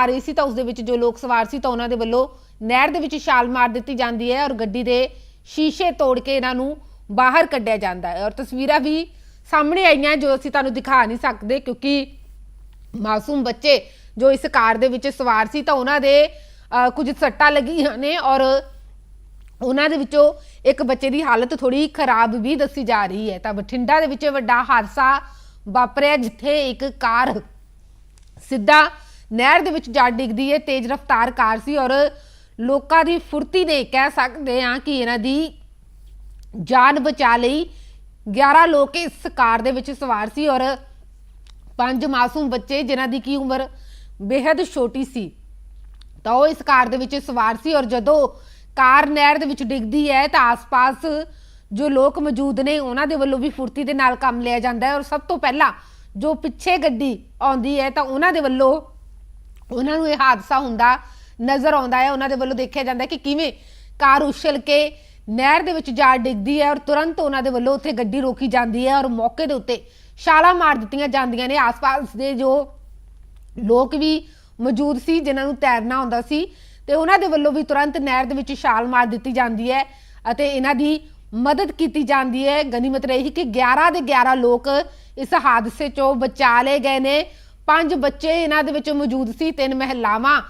ਆ ਰਹੀ ਸੀ ਤਾਂ ਉਸ ਦੇ ਵਿੱਚ ਜੋ ਲੋਕ ਸਵਾਰ ਸੀ ਤਾਂ ਉਹਨਾਂ ਦੇ ਵੱਲੋਂ ਨਹਿਰ ਦੇ ਵਿੱਚ ਛਾਲ ਮਾਰ ਦਿੱਤੀ ਜਾਂਦੀ ਹੈ ਔਰ ਗੱਡੀ ਦੇ ਸ਼ੀਸ਼ੇ ਤੋੜ ਕੇ ਇਹਨਾਂ ਨੂੰ ਬਾਹਰ ਕੱਢਿਆ ਜਾਂਦਾ ਹੈ। ਔਰ ਤਸਵੀਰਾਂ ਵੀ ਸਾਹਮਣੇ ਆਈਆਂ ਜੋ ਅਸੀਂ ਤੁਹਾਨੂੰ ਦਿਖਾ ਨਹੀਂ ਸਕਦੇ ਕਿਉਂਕਿ ਮਾਸੂਮ ਬੱਚੇ ਜੋ ਇਸ ਕਾਰ ਦੇ ਵਿੱਚ ਸਵਾਰ ਸੀ ਤਾਂ ਉਹਨਾਂ ਦੇ ਕੁਝ ਸੱਟਾਂ ਲੱਗੀਆਂ ਨੇ ਔਰ ਉਹਨਾਂ ਦੇ ਵਿੱਚੋਂ ਇੱਕ ਬੱਚੇ ਦੀ ਹਾਲਤ ਥੋੜੀ ਖਰਾਬ ਵੀ ਦੱਸੀ ਜਾ ਰਹੀ ਹੈ। ਤਾਂ ਬਠਿੰਡਾ ਦੇ ਵਿੱਚ ਵੱਡਾ ਹਾਦਸਾ ਵਾਪਰਿਆ ਜਿੱਥੇ ਇੱਕ ਕਾਰ ਸਿੱਧਾ ਨਹਿਰ ਦੇ ਵਿੱਚ ਜਾ ਡਿੱਗਦੀ ਹੈ, ਤੇਜ਼ ਰਫ਼ਤਾਰ ਕਾਰ ਸੀ ਔਰ ਲੋਕਾਂ ਦੀ ਫੁਰਤੀ ਨੇ ਕਹਿ ਸਕਦੇ ਆ ਕਿ ਇਹਨਾਂ ਦੀ ਜਾਨ ਬਚਾ ਲਈ। 11 ਲੋਕ ਇਸ ਕਾਰ ਦੇ ਵਿੱਚ ਸਵਾਰ ਸੀ ਔਰ ਪੰਜ ਮਾਸੂਮ ਬੱਚੇ, ਜਿਨ੍ਹਾਂ ਦੀ ਕੀ ਉਮਰ ਬੇहद ਛੋਟੀ ਸੀ, ਤਾਂ ਉਹ ਇਸ ਕਾਰ ਦੇ ਵਿੱਚ ਸਵਾਰ ਸੀ ਔਰ ਜਦੋਂ ਕਾਰ ਨਹਿਰ ਦੇ ਵਿੱਚ ਡਿੱਗਦੀ ਹੈ, ਤਾਂ ਆਸ-ਪਾਸ ਜੋ ਲੋਕ ਮੌਜੂਦ ਨੇ, ਉਹਨਾਂ ਦੇ ਵੱਲੋਂ ਵੀ ਫੁਰਤੀ ਦੇ ਨਾਲ ਕੰਮ ਲਿਆ ਜਾਂਦਾ ਹੈ। ਔਰ ਸਭ ਤੋਂ ਪਹਿਲਾਂ ਜੋ ਪਿੱਛੇ ਗੱਡੀ ਆਉਂਦੀ ਹੈ, ਤਾਂ ਉਹਨਾਂ ਦੇ ਵੱਲੋਂ ਉਹਨਾਂ ਨੂੰ ਇਹ ਹਾਦਸਾ ਹੁੰਦਾ ਨਜ਼ਰ ਆਉਂਦਾ ਹੈ, ਉਹਨਾਂ ਦੇ ਵੱਲੋਂ ਦੇਖਿਆ ਜਾਂਦਾ ਕਿ ਕਿਵੇਂ ਕਾਰ ਉਛਲ ਕੇ ਨਹਿਰ ਦੇ ਵਿੱਚ ਜਾ ਡਿੱਗਦੀ ਹੈ ਔਰ ਤੁਰੰਤ ਉਹਨਾਂ ਦੇ ਵੱਲੋਂ ਉੱਥੇ ਗੱਡੀ ਰੋਕੀ ਜਾਂਦੀ ਹੈ ਔਰ ਮੌਕੇ ਦੇ ਉੱਤੇ ਛਾਲਾਂ ਮਾਰ ਦਿੱਤੀਆਂ ਜਾਂਦੀਆਂ ਨੇ। ਆਸ-ਪਾਸ ਦੇ ਜੋ ਲੋਕ ਵੀ ਮੌਜੂਦ ਸੀ, ਜਿਨ੍ਹਾਂ ਨੂੰ ਤੈਰਨਾ ਆਉਂਦਾ ਸੀ, ਤੇ ਉਹਨਾਂ ਦੇ ਵੱਲੋਂ ਵੀ ਤੁਰੰਤ ਨਹਿਰ ਦੇ ਵਿੱਚ ਛਾਲ ਮਾਰ ਦਿੱਤੀ ਜਾਂਦੀ ਹੈ ਅਤੇ ਇਹਨਾਂ ਦੀ ਮਦਦ ਕੀਤੀ ਜਾਂਦੀ ਹੈ। ਗਨੀਮਤ ਰਹੀ ਕਿ 11 ਦੇ 11 ਲੋਕ ਇਸ ਹਾਦਸੇ ਚੋਂ ਬਚਾ ਲਏ ਗਏ ਨੇ। ਪੰਜ ਬੱਚੇ ਇਹਨਾਂ ਦੇ ਵਿੱਚ ਮੌਜੂਦ ਸੀ, ਤਿੰਨ ਮਹਿਲਾਵਾਂ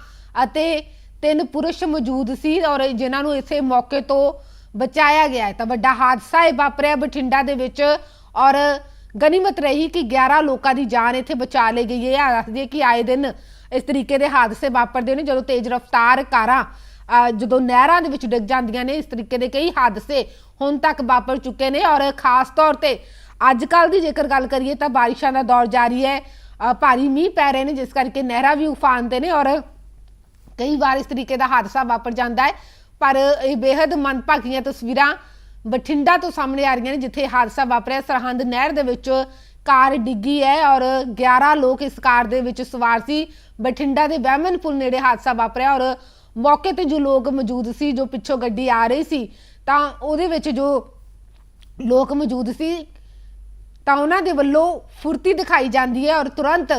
ਅਤੇ ਤਿੰਨ ਪੁਰਸ਼ ਮੌਜੂਦ ਸੀ ਔਰ ਜਿਨ੍ਹਾਂ ਨੂੰ ਇਸੇ ਮੌਕੇ ਤੋਂ ਬਚਾਇਆ ਗਿਆ ਹੈ। ਤਾਂ ਵੱਡਾ ਹਾਦਸਾ ਇਹ ਵਾਪਰਿਆ ਬਠਿੰਡਾ ਦੇ ਵਿੱਚ ਔਰ ਗਨੀਮਤ ਰਹੀ ਕਿ 11 ਲੋਕਾਂ ਦੀ ਜਾਨ ਇੱਥੇ ਬਚਾ ਲਈ ਗਈ ਹੈ। ਆਹ ਦੱਸਦੀ ਹੈ ਕਿ ਆਏ ਦਿਨ ਇਸ ਤਰੀਕੇ ਦੇ ਹਾਦਸੇ ਵਾਪਰਦੇ ਨੇ ਜਦੋਂ ਤੇਜ਼ ਰਫ਼ਤਾਰ ਕਾਰਾਂ ਜਦੋਂ ਨਹਿਰਾਂ ਦੇ ਵਿੱਚ ਡਿੱਗ ਜਾਂਦੀਆਂ ਨੇ, ਇਸ ਤਰੀਕੇ ਦੇ ਕਈ ਹਾਦਸੇ ਹੁਣ ਤੱਕ ਵਾਪਰ ਚੁੱਕੇ ਨੇ ਔਰ ਖਾਸ ਤੌਰ ਤੇ ਅੱਜ ਕੱਲ ਦੀ ਜੇਕਰ ਗੱਲ ਕਰੀਏ ਤਾਂ ਬਾਰਿਸ਼ਾਂ ਦਾ ਦੌਰ ਜਾਰੀ ਹੈ। ਭਾਰੀ ਮੀਂਹ ਪੈ ਰਹੇ ਨੇ, ਜਿਸ ਕਰਕੇ ਨਹਿਰਾਂ ਵੀ ਉਫਾਨ ਤੇ ਨੇ ਔਰ ਕਈ ਵਾਰ ਇਸ ਤਰੀਕੇ ਦਾ ਹਾਦਸਾ ਵਾਪਰ ਜਾਂਦਾ ਹੈ। ਪਰ ਇਹ ਬੇहद ਮਨਭਾਗੀਆਂ ਤਸਵੀਰਾਂ ਬਠਿੰਡਾ ਤੋਂ ਸਾਹਮਣੇ ਆ ਰਹੀਆਂ ਨੇ, ਜਿੱਥੇ ਹਾਦਸਾ ਵਾਪਰਿਆ। ਸਰਹੰਦ ਨਹਿਰ ਦੇ ਵਿੱਚ ਕਾਰ ਡਿੱਗੀ ਹੈ ਔਰ 11 ਲੋਕ ਇਸ ਕਾਰ ਦੇ ਵਿੱਚ ਸਵਾਰ ਸੀ। ਬਠਿੰਡਾ ਦੇ ਬਹਿਮਨ ਪੁਲ ਨੇੜੇ ਹਾਦਸਾ ਵਾਪਰਿਆ ਔਰ ਮੌਕੇ ਤੇ ਜੋ ਲੋਕ ਮੌਜੂਦ ਸੀ, ਜੋ ਪਿੱਛੋਂ ਗੱਡੀ ਆ ਰਹੀ ਸੀ, ਤਾਂ ਉਹਦੇ ਵਿੱਚ ਜੋ ਲੋਕ ਮੌਜੂਦ ਸੀ ਤਾਂ ਉਹਨਾਂ ਦੇ ਵੱਲੋਂ ਫੁਰਤੀ ਦਿਖਾਈ ਜਾਂਦੀ ਹੈ ਔਰ ਤੁਰੰਤ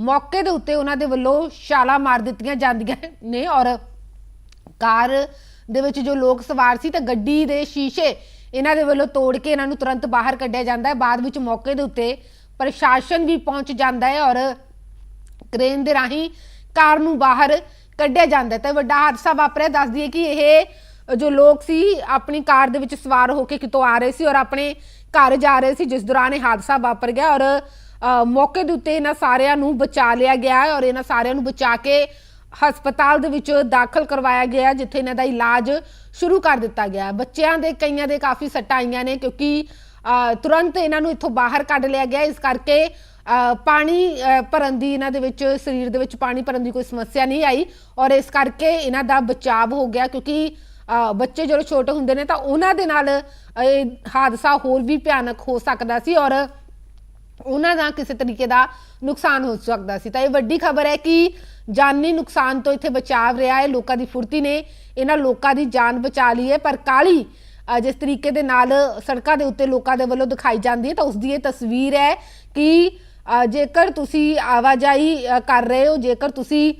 ਮੌਕੇ ਦੇ ਉੱਤੇ ਉਹਨਾਂ ਦੇ ਵੱਲੋਂ ਛਾਲਾਂ ਮਾਰ ਦਿੱਤੀਆਂ ਜਾਂਦੀਆਂ ਨੇ ਔਰ ਕਾਰ ਦੇ ਵਿੱਚ ਜੋ ਲੋਕ ਸਵਾਰ ਸੀ ਤਾਂ ਗੱਡੀ ਦੇ ਸ਼ੀਸ਼ੇ ਇਹਨਾਂ ਦੇ ਵੱਲੋਂ ਤੋੜ ਕੇ ਇਹਨਾਂ ਨੂੰ ਤੁਰੰਤ ਬਾਹਰ ਕੱਢਿਆ ਜਾਂਦਾ ਹੈ। ਬਾਅਦ ਵਿੱਚ ਮੌਕੇ ਦੇ ਉੱਤੇ ਪ੍ਰਸ਼ਾਸਨ ਵੀ ਪਹੁੰਚ ਜਾਂਦਾ ਹੈ ਔਰ ਕ੍ਰੇਨ ਦੇ ਰਾਹੀਂ ਕਾਰ ਨੂੰ ਬਾਹਰ ਕੱਢਿਆ ਜਾਂਦਾ ਹੈ। ਤਾਂ ਵੱਡਾ ਹਾਦਸਾ ਵਾਪਰਿਆ। ਦੱਸ ਦਈਏ ਕਿ ਇਹ ਜੋ ਲੋਕ ਸੀ, ਆਪਣੀ ਕਾਰ ਦੇ ਵਿੱਚ ਸਵਾਰ ਹੋ ਕੇ ਕਿਤੋਂ ਆ ਰਹੇ ਸੀ ਔਰ ਆਪਣੇ ਘਰ ਜਾ ਰਹੇ ਸੀ, ਜਿਸ ਦੌਰਾਨ ਇਹ ਹਾਦਸਾ ਵਾਪਰ ਗਿਆ ਔਰ ਮੌਕੇ ਦੇ ਉੱਤੇ ਇਹਨਾਂ ਸਾਰਿਆਂ ਨੂੰ ਬਚਾ ਲਿਆ ਗਿਆ ਔਰ ਇਹਨਾਂ ਸਾਰਿਆਂ ਨੂੰ ਬਚਾ ਕੇ ਹਸਪਤਾਲ ਦੇ ਵਿੱਚ ਦਾਖਲ ਕਰਵਾਇਆ ਗਿਆ, ਜਿੱਥੇ ਇਹਨਾਂ ਦਾ ਇਲਾਜ ਸ਼ੁਰੂ ਕਰ ਦਿੱਤਾ ਗਿਆ। ਬੱਚਿਆਂ ਦੇ ਕਈਆਂ ਦੇ ਕਾਫੀ ਸੱਟਾਂ ਆਈਆਂ ਨੇ ਕਿਉਂਕਿ ਤੁਰੰਤ ਇਹਨਾਂ ਨੂੰ ਇੱਥੋਂ ਬਾਹਰ ਕੱਢ ਲਿਆ ਗਿਆ। ਇਸ ਕਰਕੇ ਪਾਣੀ ਭਰਨ ਦੀ ਇਹਨਾਂ ਦੇ ਵਿੱਚ, ਸਰੀਰ ਦੇ ਵਿੱਚ ਪਾਣੀ ਭਰਨ ਦੀ ਕੋਈ ਸਮੱਸਿਆ ਨਹੀਂ ਆਈ ਔਰ ਇਸ ਕਰਕੇ ਇਹਨਾਂ ਦਾ ਬਚਾਵ ਹੋ ਗਿਆ ਕਿਉਂਕਿ ਬੱਚੇ ਜਦੋਂ ਛੋਟੇ ਹੁੰਦੇ ਨੇ ਤਾਂ ਉਹਨਾਂ ਦੇ ਨਾਲ ਇਹ ਹਾਦਸਾ ਹੋਰ ਵੀ ਭਿਆਨਕ ਹੋ ਸਕਦਾ ਸੀ ਔਰ ਉਹਨਾਂ ਦਾ ਕਿਸੇ ਤਰੀਕੇ ਦਾ ਨੁਕਸਾਨ ਹੋ ਸਕਦਾ ਸੀ। ਤਾਂ ਇਹ ਵੱਡੀ ਖਬਰ ਹੈ ਕਿ ਜਾਨੀ ਨੁਕਸਾਨ ਤੋਂ ਇੱਥੇ ਬਚਾਵ ਰਿਹਾ ਹੈ, ਲੋਕਾਂ ਦੀ ਫੁਰਤੀ ਨੇ ਇਹਨਾਂ ਲੋਕਾਂ ਦੀ ਜਾਨ ਬਚਾ ਲਈ ਹੈ, ਪਰ ਕਾਲੀ ਜਿਸ ਤਰੀਕੇ ਦੇ ਨਾਲ ਸੜਕਾਂ ਦੇ ਉੱਤੇ ਲੋਕਾਂ ਦੇ ਵੱਲੋਂ ਦਿਖਾਈ ਜਾਂਦੀ ਹੈ, ਤਾਂ ਉਸ ਦੀ ਇਹ ਤਸਵੀਰ ਹੈ ਕਿ ਜੇਕਰ ਤੁਸੀਂ ਆਵਾਜਾਈ ਕਰ ਰਹੇ ਹੋ, ਜੇਕਰ ਤੁਸੀਂ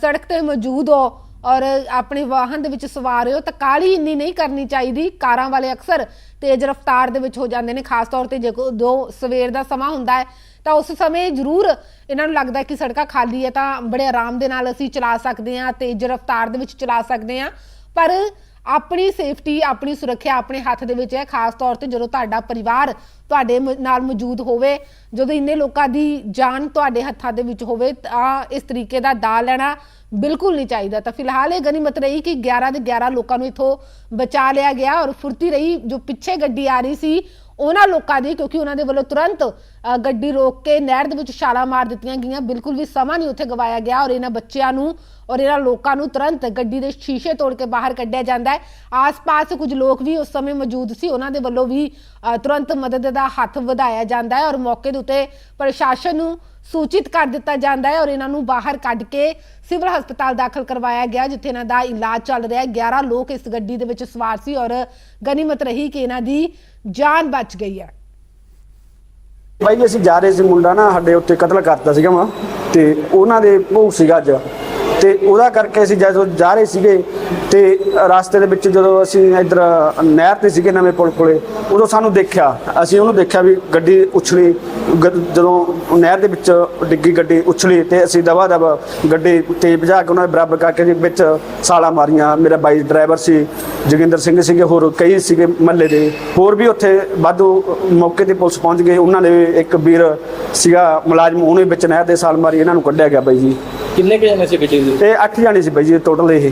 ਸੜਕ ਤੇ ਮੌਜੂਦ ਹੋ ਔਰ ਆਪਣੇ ਵਾਹਨ ਦੇ ਵਿੱਚ ਸਵਾਰ ਹੋ ਤਾਂ ਕਾਲੀ ਇੰਨੀ ਨਹੀਂ ਕਰਨੀ ਚਾਹੀਦੀ। ਕਾਰਾਂ ਵਾਲੇ ਅਕਸਰ ਤੇਜ਼ ਰਫ਼ਤਾਰ ਦੇ ਵਿੱਚ ਹੋ ਜਾਂਦੇ ਨੇ, ਖਾਸ ਤੌਰ ਤੇ ਜੇ ਕੋ ਦੋ ਸਵੇਰ ਦਾ ਸਮਾਂ ਹੁੰਦਾ ਹੈ, ਤਾਂ ਉਸ ਸਮੇਂ ਜ਼ਰੂਰ ਇਹਨਾਂ ਨੂੰ ਲੱਗਦਾ ਕਿ ਸੜਕਾਂ ਖਾਲੀ ਹੈ ਤਾਂ ਬੜੇ ਆਰਾਮ ਦੇ ਨਾਲ ਅਸੀਂ ਚਲਾ ਸਕਦੇ ਹਾਂ, ਤੇਜ਼ ਰਫ਼ਤਾਰ ਦੇ ਵਿੱਚ ਚਲਾ ਸਕਦੇ ਹਾਂ। ਪਰ ਆਪਣੀ ਸੇਫਟੀ, ਆਪਣੀ ਸੁਰੱਖਿਆ ਆਪਣੇ ਹੱਥ ਦੇ ਵਿੱਚ ਹੈ, ਖਾਸ ਤੌਰ ਤੇ ਜਦੋਂ ਤੁਹਾਡਾ ਪਰਿਵਾਰ ਤੁਹਾਡੇ ਨਾਲ ਮੌਜੂਦ ਹੋਵੇ, ਜਦੋਂ ਇੰਨੇ ਲੋਕਾਂ ਦੀ ਜਾਨ ਤੁਹਾਡੇ ਹੱਥਾਂ ਦੇ ਵਿੱਚ ਹੋਵੇ, ਤਾਂ ਇਸ ਤਰੀਕੇ ਦਾ ਦਾ ਲੈਣਾ ਬਿਲਕੁਲ ਨਹੀਂ ਚਾਹੀਦਾ। ਤਾਂ ਫਿਲਹਾਲ ਇਹ ਗਨੀਮਤ ਰਹੀ ਕਿ 11 ਦੇ 11 ਲੋਕਾਂ ਨੂੰ ਇਥੋਂ ਬਚਾ ਲਿਆ ਗਿਆ ਔਰ ਫੁਰਤੀ ਰਹੀ ਜੋ ਪਿੱਛੇ ਗੱਡੀ ਆ ਰਹੀ ਸੀ ਉਹਨਾਂ ਲੋਕਾਂ ਦੀ ਕਿਉਂਕਿ ਉਹਨਾਂ ਦੇ ਵੱਲੋਂ ਤੁਰੰਤ ਅ, ਗੱਡੀ ਰੋਕ ਕੇ ਨਹਿਰ ਦੇ ਵਿੱਚ ਛਾਲਾਂ ਮਾਰ ਦਿੱਤੀਆਂ ਗਈਆਂ। ਬਿਲਕੁਲ ਵੀ ਸਮਾਂ ਨਹੀਂ ਉੱਥੇ ਗਵਾਇਆ ਗਿਆ ਔਰ ਇਹਨਾਂ ਬੱਚਿਆਂ ਨੂੰ ਔਰ ਇਹਨਾਂ ਲੋਕਾਂ ਨੂੰ ਤੁਰੰਤ ਗੱਡੀ ਦੇ ਸ਼ੀਸ਼ੇ ਤੋੜ ਕੇ ਬਾਹਰ ਕੱਢਿਆ ਜਾਂਦਾ ਹੈ। ਆਸ-ਪਾਸ ਕੁਝ ਲੋਕ ਵੀ ਉਸ ਸਮੇਂ ਮੌਜੂਦ ਸੀ। ਉਹਨਾਂ ਦੇ ਵੱਲੋਂ ਵੀ ਅ, ਤੁਰੰਤ ਮਦਦ ਦਾ ਹੱਥ ਵਧਾਇਆ ਜਾਂਦਾ ਹੈ ਔਰ ਮੌਕੇ ਦੇ ਉੱਤੇ ਪ੍ਰਸ਼ਾਸਨ ਨੂੰ ਸੂਚਿਤ ਕਰ ਦਿੱਤਾ ਜਾਂਦਾ ਹੈ ਔਰ ਇਹਨਾਂ ਨੂੰ ਬਾਹਰ ਕੱਢ ਕੇ ਸਿਵਲ ਹਸਪਤਾਲ ਦਾਖਲ ਕਰਵਾਇਆ ਗਿਆ ਜਿੱਥੇ ਇਹਨਾਂ ਦਾ ਇਲਾਜ ਚੱਲ ਰਿਹਾ ਹੈ। 11 ਲੋਕ ਇਸ ਗੱਡੀ ਦੇ ਵਿੱਚ ਸਵਾਰ ਸੀ ਔਰ ਗਨੀਮਤ ਰਹੀ ਕਿ ਇਹਨਾਂ ਦੀ ਜਾਨ ਬਚ ਗਈ ਹੈ। ਭਾਈ ਅਸੀਂ ਜਾ ਰਹੇ ਸੀ ਮੁੰਡਾ ਨਾ, ਸਾਡੇ ਉੱਤੇ ਕਤਲ ਕਰਤਾ ਸੀਗਾ ਵਾ ਤੇ ਉਹਨਾਂ ਦੇ ਭੋਗ ਸੀਗਾ ਅੱਜ। ਤੇ ਉਹਦਾ ਕਰਕੇ ਅਸੀਂ ਜਦੋਂ ਜਾ ਰਹੇ ਸੀਗੇ ਤੇ ਰਸਤੇ ਦੇ ਵਿੱਚ ਜਦੋਂ ਅਸੀਂ ਇੱਧਰ ਨਹਿਰ ਤੇ ਸੀਗੇ ਨਵੇਂ ਪੁਲ ਕੋਲੇ, ਉਦੋਂ ਸਾਨੂੰ ਦੇਖਿਆ, ਅਸੀਂ ਉਹਨੂੰ ਦੇਖਿਆ ਵੀ ਗੱਡੀ ਉਛਲੀ, ਗ- ਜਦੋਂ ਨਹਿਰ ਦੇ ਵਿੱਚ ਡਿੱਗੀ ਗੱਡੀ ਉਛਲੀ ਤੇ ਅਸੀਂ ਦਵਾ ਦਬ ਗੱਡੀ ਤੇਜ਼ ਭਜਾ ਕੇ ਉਹਨਾਂ ਦੇ ਬਰਾਬਰ ਕਰਕੇ ਜੀ ਵਿੱਚ ਸਾਲਾ ਮਾਰੀਆਂ। ਮੇਰਾ ਬਾਈ ਡਰਾਈਵਰ ਸੀ, ਜੋਗਿੰਦਰ ਸਿੰਘ ਸੀਗੇ, ਹੋਰ ਕਈ ਸੀਗੇ ਮਹੱਲੇ ਦੇ। ਹੋਰ ਵੀ ਉੱਥੇ ਵਾਧੂ ਮੌਕੇ ਤੇ ਪੁਲਿਸ ਪਹੁੰਚ ਗਏ। ਉਹਨਾਂ ਨੇ ਇੱਕ ਵੀਰ ਸੀਗਾ ਮੁਲਾਜ਼ਮ, ਉਹਨੇ ਵਿੱਚ ਨਹਿਰ ਦੇ ਸਾਲ ਮਾਰੀ, ਇਹਨਾਂ ਨੂੰ ਕੱਢਿਆ ਗਿਆ ਬਾਈ ਜੀ। ਕਿੰਨੇ ਕੁ ਜਣੇ ਸੀ ਗੱਡੀ ਦੇ? ਤੇ ਅੱਠ ਜਾਣੇ ਸੀ ਬਾਈ ਜੀ ਟੋਟਲ ਇਹ।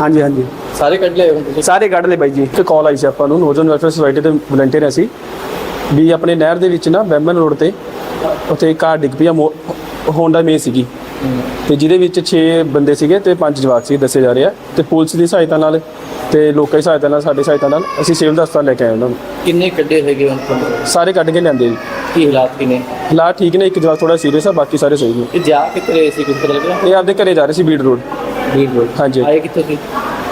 ਹਾਂਜੀ ਹਾਂਜੀ। ਸਾਰੇ ਕੱਢ ਲਏ ਹੁਣ ਤੁਸੀਂ? ਸਾਰੇ ਕੱਢ ਲਏ ਬਾਈ ਜੀ। ਇੱਕ ਕਾਲ ਆਈ ਸੀ ਆਪਾਂ ਨੂੰ ਨੋਜਨ ਵੈਲਫੇਅਰ ਸੁਸਾਇਟੀ ਦੇ ਵਲੰਟੀਅਰ ਅਸੀਂ ਵੀ ਆਪਣੇ ਨਹਿਰ ਦੇ ਵਿੱਚ ਨਾ ਬੈਂਬਨ ਰੋਡ ਤੇ ਉੱਥੇ ਕਾਰ ਡਿੱਗ ਪਈ ਆ ਹੋਂਡਾ ਮੇ ਸੀਗੀ। ਤੇ ਜਿਹਦੇ ਵਿੱਚ 6 ਬੰਦੇ ਸੀਗੇ ਤੇ 5 ਜਵਾਕ ਸੀ ਦੱਸੇ ਜਾ ਰਹੇ। ਆ ਤੇ ਪੁਲਿਸ ਦੀ ਸਹਾਇਤਾ ਨਾਲ ਤੇ ਲੋਕਾਂ ਦੀ ਸਹਾਇਤਾ ਨਾਲ ਸਾਡੀ ਸਹਾਇਤਾ ਨਾਲ ਅਸੀਂ ਸਿਵਲ ਹਸਪਤਾਲ ਲੈ ਕੇ ਆਏ ਉਹਨਾਂ ਨੂੰ। ਕਿੰਨੇ ਕੱਢੇ ਹੈਗੇ ਹੁਣ? ਸਾਰੇ ਕੱਢ ਕੇ ਲਿਆਂਦੇ ਜੀ। ਕੀ ਹਾਲਾਤ ਕੀ ਨੇ? ਹਾਲਾਤ ਠੀਕ ਨੇ ਇੱਕ ਜਵਾਕ ਥੋੜਾ ਸੀਰੀਅਸ ਆ ਬਾਕੀ ਸਾਰੇ ਸਹੀ ਨੇ। ਇਹ ਜਾ ਕਿੱਥੇ ਰਹੇ ਸੀ ਕੁਝ ਪਤਾ ਲੱਗਿਆ ਇਹ ਆਪਦੇ ਘਰੇ ਜਾ ਰਹੇ ਸੀ ਬੀੜ ਰੋਡ ਵੀਰ ਰੋਡ ਹਾਂਜੀ। ਆਏ ਕਿੱਥੋਂ ਸੀ?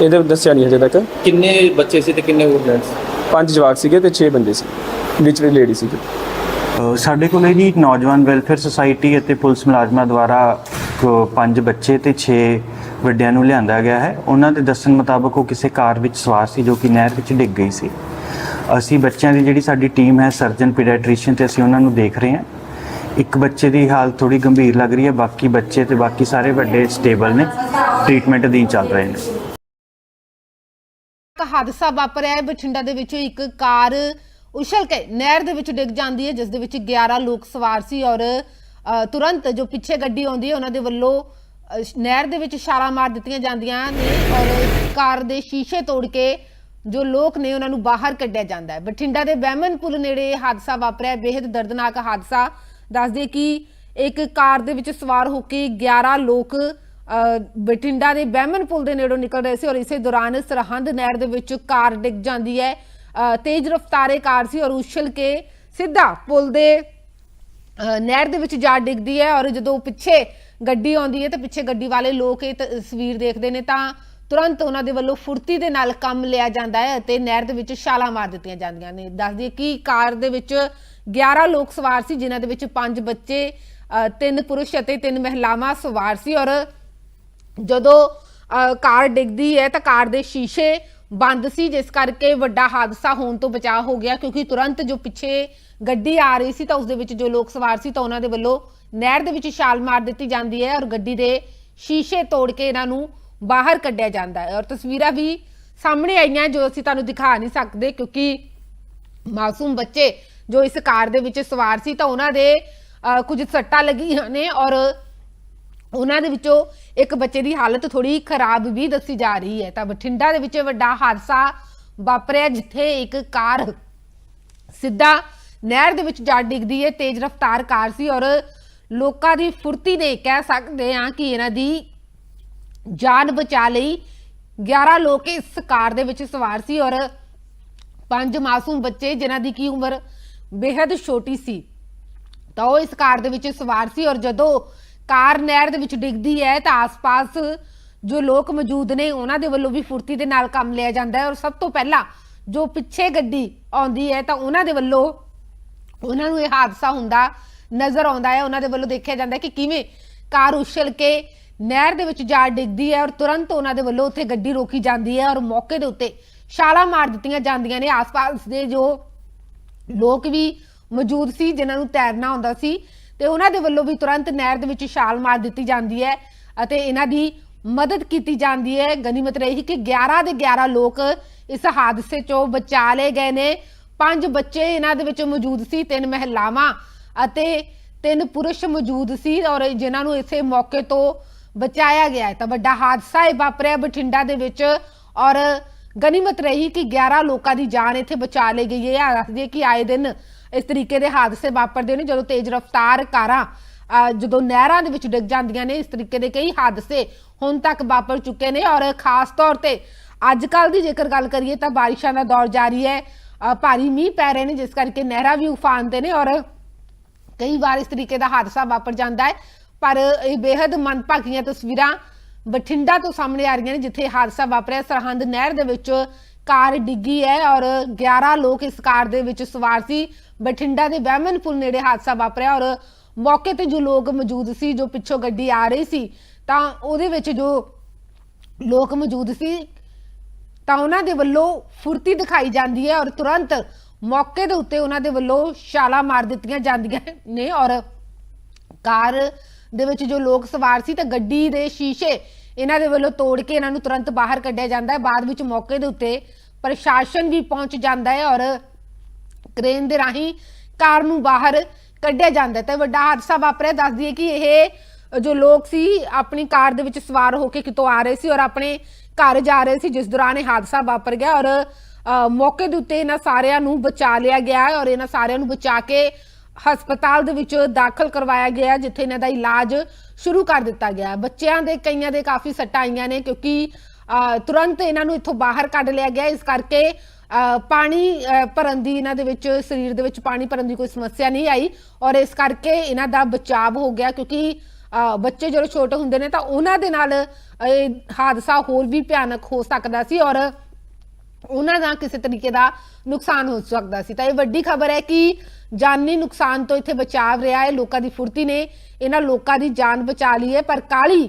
ਇਹਦੇ ਦੱਸਿਆ ਨਹੀਂ ਹਜੇ ਤੱਕ। ਕਿੰਨੇ ਬੱਚੇ ਸੀ ਤੇ ਕਿੰਨੇ ਵੂਮੈਨਸ ਪੰਜ ਜਵਾਕ ਸੀਗੇ ਤੇ 6 ਬੰਦੇ ਸੀ। ਵਿੱਚ ਵੀ ਲੇਡੀ ਸੀਗੀ। ਅ, ਸਾਡੇ ਕੋਲੇ ਜੀ ਨੌਜਵਾਨ ਵੈਲਫੇਅਰ ਸੁਸਾਇਟੀ ਅਤੇ ਪੁਲਿਸ ਮੁਲਾਜ਼ਮਾਂ ਦੁਆਰਾ ਪੰਜ ਬੱਚੇ ਤੇ 6 ਵੱਡਿਆਂ ਨੂੰ ਲਿਆਂਦਾ ਗਿਆ ਹੈ। ਉਹਨਾਂ ਦੇ ਦੱਸਣ ਮੁਤਾਬਕ ਉਹ ਕਿਸੇ ਕਾਰ ਵਿੱਚ ਸਵਾਰ ਸੀ ਜੋ ਕਿ ਨਹਿਰ ਵਿੱਚ ਡਿੱਗ ਗਈ ਸੀ। ਅਸੀਂ ਬੱਚਿਆਂ ਦੀ ਜਿਹੜੀ ਸਾਡੀ ਟੀਮ ਹੈ, ਸਰਜਨ, ਪੀਡੀਆਟ੍ਰੀਸ਼ੀਅਨ ਤੇ ਅਸੀਂ ਉਹਨਾਂ ਨੂੰ ਦੇਖ ਰਹੇ ਹਾਂ। ਇੱਕ ਬੱਚੇ ਦੀ ਹਾਲਤ ਥੋੜੀ ਗੰਭੀਰ ਲੱਗ ਰਹੀ ਹੈ, ਬਾਕੀ ਬੱਚੇ ਤੇ ਬਾਕੀ ਸਾਰੇ ਵੱਡੇ ਸਟੇਬਲ ਨੇ, ਟ੍ਰੀਟਮੈਂਟ ਅਧੀਨ ਚੱਲ ਰਹੇ ਨੇ। ਇੱਕ ਹਾਦਸਾ ਵਾਪਰਿਆ ਹੈ, ਬਠਿੰਡਾ ਦੇ ਵਿੱਚ ਇੱਕ ਕਾਰ ਉਛਲ ਕੇ ਨਹਿਰ ਦੇ ਵਿੱਚ ਡਿੱਗ ਜਾਂਦੀ ਹੈ, ਜਿਸ ਦੇ ਵਿੱਚ 11 ਲੋਕ ਸਵਾਰ ਸੀ ਔਰ ਤੁਰੰਤ ਜੋ ਪਿੱਛੇ ਗੱਡੀ ਆਉਂਦੀ ਹੈ, ਉਹਨਾਂ ਦੇ ਵੱਲੋਂ ਨਹਿਰ ਦੇ ਵਿੱਚ ਛਾਲਾਂ ਮਾਰ ਦਿੱਤੀਆਂ ਜਾਂਦੀਆਂ ਨੇ ਔਰ ਕਾਰ ਦੇ ਸ਼ੀਸ਼ੇ ਤੋੜ ਕੇ ਜੋ ਲੋਕ ਨੇ ਉਹਨਾਂ ਨੂੰ ਬਾਹਰ ਕੱਢਿਆ ਜਾਂਦਾ ਹੈ। ਬਠਿੰਡਾ ਦੇ ਬਹਿਮਨ ਪੁਲ ਨੇੜੇ ਹਾਦਸਾ ਵਾਪਰਿਆ ਬੇहद ਦਰਦਨਾਕ ਹਾਦਸਾ ਦੱਸਦੇ ਕਿ ਇੱਕ ਕਾਰ ਦੇ ਵਿੱਚ ਸਵਾਰ ਹੋ ਕੇ 11 ਲੋਕ ਬਠਿੰਡਾ ਦੇ ਬਹਿਮਨ ਪੁਲ ਦੇ ਨੇੜੋਂ ਨਿਕਲ ਰਹੇ ਸੀ ਔਰ ਇਸੇ ਦੌਰਾਨ ਸਰਹੰਦ ਨਹਿਰ ਦੇ ਵਿੱਚ ਕਾਰ ਡਿੱਗ ਜਾਂਦੀ ਹੈ। ਅ, ਤੇਜ਼ ਰਫ਼ਤਾਰੇ ਕਾਰ ਸੀ ਔਰ ਉਛਲ ਕੇ ਸਿੱਧਾ ਪੁਲ ਦੇ ਅ, ਨਹਿਰ ਦੇ ਵਿੱਚ ਜਾ ਡਿੱਗਦੀ ਹੈ ਔਰ ਜਦੋਂ ਪਿੱਛੇ ਗੱਡੀ ਆਉਂਦੀ ਹੈ ਤੇ ਪਿੱਛੇ ਗੱਡੀ ਵਾਲੇ ਲੋਕ ਇਹ ਤਸਵੀਰ ਦੇਖਦੇ ਨੇ ਤਾਂ ਤੁਰੰਤ ਉਹਨਾਂ ਦੇ ਵੱਲੋਂ ਫੁਰਤੀ ਦੇ ਨਾਲ ਕੰਮ ਲਿਆ ਜਾਂਦਾ ਹੈ ਅਤੇ ਨਹਿਰ ਦੇ ਵਿੱਚ ਛਾਲਾਂ ਮਾਰ ਦਿੱਤੀਆਂ ਜਾਂਦੀਆਂ ਨੇ। ਦੱਸ ਕਿ ਕਾਰ ਦੇ ਵਿੱਚ 11 ਲੋਕ ਸਵਾਰ ਸੀ, ਜਿਨ੍ਹਾਂ ਦੇ ਵਿੱਚ 5 ਬੱਚੇ ਤਿੰਨ ਪੁਰਸ਼ ਅਤੇ ਤਿੰਨ ਮਹਿਲਾਵਾਂ ਸਵਾਰ ਸੀ ਔਰ ਜਦੋਂ ਕਾਰ ਡਿੱਗਦੀ ਹੈ ਤਾਂ ਕਾਰ ਦੇ ਸ਼ੀਸ਼ੇ ਬੰਦ ਸੀ, ਜਿਸ ਕਰਕੇ ਵੱਡਾ ਹਾਦਸਾ ਹੋਣ ਤੋਂ ਬਚਾਅ ਹੋ ਗਿਆ ਕਿਉਂਕਿ ਤੁਰੰਤ ਜੋ ਪਿੱਛੇ ਗੱਡੀ ਆ ਰਹੀ ਸੀ ਤਾਂ ਉਸ ਦੇ ਵਿੱਚ ਜੋ ਲੋਕ ਸਵਾਰ ਸੀ ਤਾਂ ਉਹਨਾਂ ਦੇ ਵੱਲੋਂ ਨਹਿਰ ਦੇ ਵਿੱਚ ਛਾਲ ਮਾਰ ਦਿੱਤੀ ਜਾਂਦੀ ਹੈ ਔਰ ਗੱਡੀ ਦੇ ਸ਼ੀਸ਼ੇ ਤੋੜ ਕੇ ਇਹਨਾਂ ਨੂੰ ਬਾਹਰ ਕੱਢਿਆ ਜਾਂਦਾ ਹੈ। ਔਰ ਤਸਵੀਰਾਂ ਵੀ ਸਾਹਮਣੇ ਆਈਆਂ ਜੋ ਅਸੀਂ ਤੁਹਾਨੂੰ ਦਿਖਾ ਨਹੀਂ ਸਕਦੇ ਕਿਉਂਕਿ ਮਾਸੂਮ ਬੱਚੇ ਜੋ ਇਸ ਕਾਰ ਦੇ ਵਿੱਚ ਸਵਾਰ ਸੀ ਤਾਂ ਉਹਨਾਂ ਦੇ ਕੁਝ ਸੱਟਾਂ ਲੱਗੀਆਂ ਨੇ ਔਰ ਉਹਨਾਂ ਦੇ ਵਿੱਚੋਂ ਇੱਕ ਬੱਚੇ ਦੀ ਹਾਲਤ ਥੋੜੀ ਖਰਾਬ ਵੀ ਦੱਸੀ ਜਾ ਰਹੀ ਹੈ। ਤਾਂ ਬਠਿੰਡਾ ਦੇ ਵਿੱਚ ਵੱਡਾ ਹਾਦਸਾ ਵਾਪਰਿਆ ਜਿੱਥੇ ਇੱਕ ਕਾਰ ਸਿੱਧਾ ਨਹਿਰ ਦੇ ਵਿੱਚ ਜਾ ਡਿੱਗਦੀ ਹੈ, ਤੇਜ਼ ਰਫ਼ਤਾਰ ਕਾਰ ਸੀ ਔਰ ਲੋਕਾਂ ਦੀ ਫੁਰਤੀ ਦੇ ਕਹਿ ਸਕਦੇ ਆ ਕਿ ਇਹਨਾਂ ਦੀ ਜਾਨ ਬਚਾ ਲਈ। 11 ਲੋਕ ਇਸ ਕਾਰ ਦੇ ਵਿੱਚ ਸਵਾਰ ਸੀ ਔਰ ਪੰਜ ਮਾਸੂਮ ਬੱਚੇ ਜਿਨ੍ਹਾਂ ਦੀ ਕੀ ਉਮਰ ਬੇहद ਛੋਟੀ ਸੀ, ਤਾਂ ਉਹ ਇਸ ਕਾਰ ਦੇ ਵਿੱਚ ਸਵਾਰ ਸੀ ਔਰ ਜਦੋਂ ਕਾਰ ਨਹਿਰ ਦੇ ਵਿੱਚ ਡਿੱਗਦੀ ਹੈ ਤਾਂ ਆਸ-ਪਾਸ ਜੋ ਲੋਕ ਮੌਜੂਦ ਨੇ ਉਹਨਾਂ ਦੇ ਵੱਲੋਂ ਵੀ ਫੁਰਤੀ ਦੇ ਨਾਲ ਕੰਮ ਲਿਆ ਜਾਂਦਾ ਹੈ ਔਰ ਸਭ ਤੋਂ ਪਹਿਲਾਂ ਜੋ ਪਿੱਛੇ ਗੱਡੀ ਆਉਂਦੀ ਹੈ ਤਾਂ ਉਹਨਾਂ ਦੇ ਵੱਲੋਂ ਉਹਨਾਂ ਨੂੰ ਇਹ ਹਾਦਸਾ ਹੁੰਦਾ ਨਜ਼ਰ ਆਉਂਦਾ ਹੈ। ਉਹਨਾਂ ਦੇ ਵੱਲੋਂ ਦੇਖਿਆ ਜਾਂਦਾ ਹੈ ਕਿ ਕਿਵੇਂ ਕਾਰ ਉਛਲ ਕੇ ਨਹਿਰ ਦੇ ਵਿੱਚ ਜਾ ਡਿੱਗਦੀ ਹੈ ਔਰ ਤੁਰੰਤ ਉਹਨਾਂ ਦੇ ਵੱਲੋਂ ਉੱਥੇ ਗੱਡੀ ਰੋਕੀ ਜਾਂਦੀ ਹੈ ਔਰ ਮੌਕੇ ਦੇ ਉੱਤੇ ਛਾਲਾਂ ਮਾਰ ਦਿੱਤੀਆਂ ਜਾਂਦੀਆਂ ਨੇ। ਆਸ-ਪਾਸ ਦੇ ਜੋ ਲੋਕ ਵੀ ਮੌਜੂਦ ਸੀ, ਜਿਨ੍ਹਾਂ ਨੂੰ ਤੈਰਨਾ ਆਉਂਦਾ ਸੀ, ਤੇ ਉਹਨਾਂ ਦੇ ਵੱਲੋਂ ਵੀ ਤੁਰੰਤ ਨਹਿਰ ਦੇ ਵਿੱਚ ਛਾਲ ਮਾਰ ਦਿੱਤੀ ਜਾਂਦੀ ਹੈ ਅਤੇ ਇਹਨਾਂ ਦੀ ਮਦਦ ਕੀਤੀ ਜਾਂਦੀ ਹੈ। ਗਨੀਮਤ ਰਹੀ ਕਿ 11 ਦੇ 11 ਲੋਕ ਇਸ ਹਾਦਸੇ ਚੋਂ ਬਚਾ ਲਏ ਗਏ ਨੇ। ਪੰਜ ਬੱਚੇ ਇਹਨਾਂ ਦੇ ਵਿੱਚ ਮੌਜੂਦ ਸੀ, ਤਿੰਨ ਮਹਿਲਾਵਾਂ ਅਤੇ ਤਿੰਨ ਪੁਰਸ਼ ਮੌਜੂਦ ਸੀ ਔਰ ਜਿਨ੍ਹਾਂ ਨੂੰ ਇਸੇ ਮੌਕੇ ਤੋਂ ਬਚਾਇਆ ਗਿਆ ਹੈ। ਤਾਂ ਵੱਡਾ ਹਾਦਸਾ ਇਹ ਵਾਪਰਿਆ ਬਠਿੰਡਾ ਦੇ ਵਿੱਚ ਔਰ ਗਨੀਮਤ ਰਹੀ ਕਿ 11 ਲੋਕਾਂ ਦੀ ਜਾਨ ਇੱਥੇ ਬਚਾ ਲਈ ਗਈ ਹੈ। ਦੱਸਦੀ ਕਿ ਆਏ ਦਿਨ ਇਸ ਤਰੀਕੇ ਦੇ ਹਾਦਸੇ ਵਾਪਰਦੇ ਨੇ ਜਦੋਂ ਤੇਜ਼ ਰਫ਼ਤਾਰ ਕਾਰਾਂ ਜਦੋਂ ਨਹਿਰਾਂ ਦੇ ਵਿੱਚ ਡਿੱਗ ਜਾਂਦੀਆਂ ਨੇ ਇਸ ਤਰੀਕੇ ਦੇ ਕਈ ਹਾਦਸੇ ਹੁਣ ਤੱਕ ਵਾਪਰ ਚੁੱਕੇ ਨੇ ਔਰ ਖਾਸ ਤੌਰ ਤੇ ਅੱਜ ਕੱਲ ਦੀ ਜੇਕਰ ਗੱਲ ਕਰੀਏ ਤਾਂ ਬਾਰਿਸ਼ਾਂ ਦਾ ਦੌਰ ਜਾਰੀ ਹੈ। ਅਹ, ਭਾਰੀ ਮੀਂਹ ਪੈ ਰਹੇ ਨੇ ਜਿਸ ਕਰਕੇ ਨਹਿਰਾਂ ਵੀ ਉਫਾਨ ਤੇ ਨੇ ਔਰ ਕਈ ਵਾਰ ਇਸ ਤਰੀਕੇ ਦਾ ਹਾਦਸਾ ਵਾਪਰ ਜਾਂਦਾ ਹੈ। ਪਰ ਇਹ ਬੇहद ਮੰਦਭਾਗੀਆਂ ਤਸਵੀਰਾਂ ਬਠਿੰਡਾ ਤੋਂ ਸਾਹਮਣੇ ਆ ਰਹੀਆਂ ਨੇ, ਜਿੱਥੇ ਹਾਦਸਾ ਵਾਪਰਿਆ। ਸਰਹੰਦ ਨਹਿਰ ਦੇ ਵਿੱਚ ਕਾਰ ਡਿੱਗੀ ਹੈ ਔਰ 11 ਲੋਕ ਇਸ ਕਾਰ ਦੇ ਵਿੱਚ ਸਵਾਰ ਸੀ। ਬਠਿੰਡਾ ਦੇ ਬਹਿਮਨ ਪੁਲ ਨੇੜੇ ਹਾਦਸਾ ਵਾਪਰਿਆ ਔਰ ਮੌਕੇ ਤੇ ਜੋ ਲੋਕ ਮੌਜੂਦ ਸੀ, ਜੋ ਪਿੱਛੋਂ ਗੱਡੀ ਆ ਰਹੀ ਸੀ, ਤਾਂ ਉਹਦੇ ਵਿੱਚ ਜੋ ਲੋਕ ਮੌਜੂਦ ਸੀ, ਤਾਂ ਉਹਨਾਂ ਦੇ ਵੱਲੋਂ ਫੁਰਤੀ ਦਿਖਾਈ ਜਾਂਦੀ ਹੈ ਔਰ ਤੁਰੰਤ ਮੌਕੇ ਦੇ ਉੱਤੇ ਉਹਨਾਂ ਦੇ ਵੱਲੋਂ ਛਾਲਾਂ ਮਾਰ ਦਿੱਤੀਆਂ ਜਾਂਦੀਆਂ ਨੇ ਔਰ ਕਾਰ ਦੇ ਵਿੱਚ ਜੋ ਲੋਕ ਸਵਾਰ ਸੀ ਤਾਂ ਗੱਡੀ ਦੇ ਸ਼ੀਸ਼ੇ ਇਹਨਾਂ ਦੇ ਵੱਲੋਂ ਤੋੜ ਕੇ ਇਹਨਾਂ ਨੂੰ ਤੁਰੰਤ ਬਾਹਰ ਕੱਢਿਆ ਜਾਂਦਾ ਹੈ। ਬਾਅਦ ਵਿੱਚ ਮੌਕੇ ਦੇ ਉੱਤੇ ਪ੍ਰਸ਼ਾਸਨ ਵੀ ਪਹੁੰਚ ਜਾਂਦਾ ਹੈ ਔਰ ਕ੍ਰੇਨ ਦੇ ਰਾਹੀਂ ਕਾਰ ਨੂੰ ਬਾਹਰ ਕੱਢਿਆ ਜਾਂਦਾ ਹੈ। ਤੇ ਵੱਡਾ ਹਾਦਸਾ ਵਾਪਰਿਆ। ਦੱਸ ਦਈਏ ਕਿ ਇਹ ਜੋ ਲੋਕ ਸੀ ਆਪਣੀ ਕਾਰ ਦੇ ਵਿੱਚ ਸਵਾਰ ਹੋ ਕੇ ਕਿਤੋਂ ਆ ਰਹੇ ਸੀ ਔਰ ਆਪਣੇ ਘਰ ਜਾ ਰਹੇ ਸੀ, ਜਿਸ ਦੌਰਾਨ ਇਹ ਹਾਦਸਾ ਵਾਪਰ ਗਿਆ ਔਰ ਮੌਕੇ ਦੇ ਉੱਤੇ ਇਹਨਾਂ ਸਾਰਿਆਂ ਨੂੰ ਬਚਾ ਲਿਆ ਗਿਆ ਔਰ ਇਹਨਾਂ ਸਾਰਿਆਂ ਨੂੰ ਬਚਾ ਕੇ ਹਸਪਤਾਲ ਦੇ ਵਿੱਚ ਦਾਖਲ ਕਰਵਾਇਆ ਗਿਆ ਜਿੱਥੇ ਇਹਨਾਂ ਦਾ ਇਲਾਜ ਸ਼ੁਰੂ ਕਰ ਦਿੱਤਾ ਗਿਆ ਬੱਚਿਆਂ ਦੇ, ਕਈਆਂ ਦੇ ਕਾਫੀ ਸੱਟਾਂ ਆਈਆਂ ਨੇ, ਕਿਉਂਕਿ ਤੁਰੰਤ ਇਹਨਾਂ ਨੂੰ ਇੱਥੋਂ ਬਾਹਰ ਕੱਢ ਲਿਆ ਗਿਆ ਇਸ ਕਰਕੇ ਪਾਣੀ ਭਰਨ ਦੀ ਇਹਨਾਂ ਦੇ ਵਿੱਚ, ਸਰੀਰ ਦੇ ਵਿੱਚ ਪਾਣੀ ਭਰਨ ਦੀ ਕੋਈ ਸਮੱਸਿਆ ਨਹੀਂ ਆਈ। ਔਰ ਇਸ ਕਰਕੇ ਇਹਨਾਂ ਦਾ ਬਚਾਵ ਹੋ ਗਿਆ, ਕਿਉਂਕਿ ਬੱਚੇ ਜਦੋਂ ਛੋਟੇ ਹੁੰਦੇ ਨੇ ਤਾਂ ਉਹਨਾਂ ਦੇ ਨਾਲ, ਇਹ ਹਾਦਸਾ ਹੋਰ ਵੀ ਭਿਆਨਕ ਹੋ ਸਕਦਾ ਸੀ। ਔਰ ਉਹਨਾਂ ਦਾ ਕਿਸੇ ਤਰੀਕੇ ਦਾ ਨੁਕਸਾਨ ਹੋ ਸਕਦਾ ਸੀ। ਤਾਂ ਇਹ ਵੱਡੀ ਖਬਰ ਹੈ ਕਿ ਜਾਨੀ ਨੁਕਸਾਨ ਤੋਂ ਇੱਥੇ ਬਚਾਵ ਰਿਹਾ ਹੈ, ਲੋਕਾਂ ਦੀ ਫੁਰਤੀ ਨੇ ਇਹਨਾਂ ਲੋਕਾਂ ਦੀ ਜਾਨ ਬਚਾ ਲਈ ਹੈ, ਪਰ ਕਾਲੀ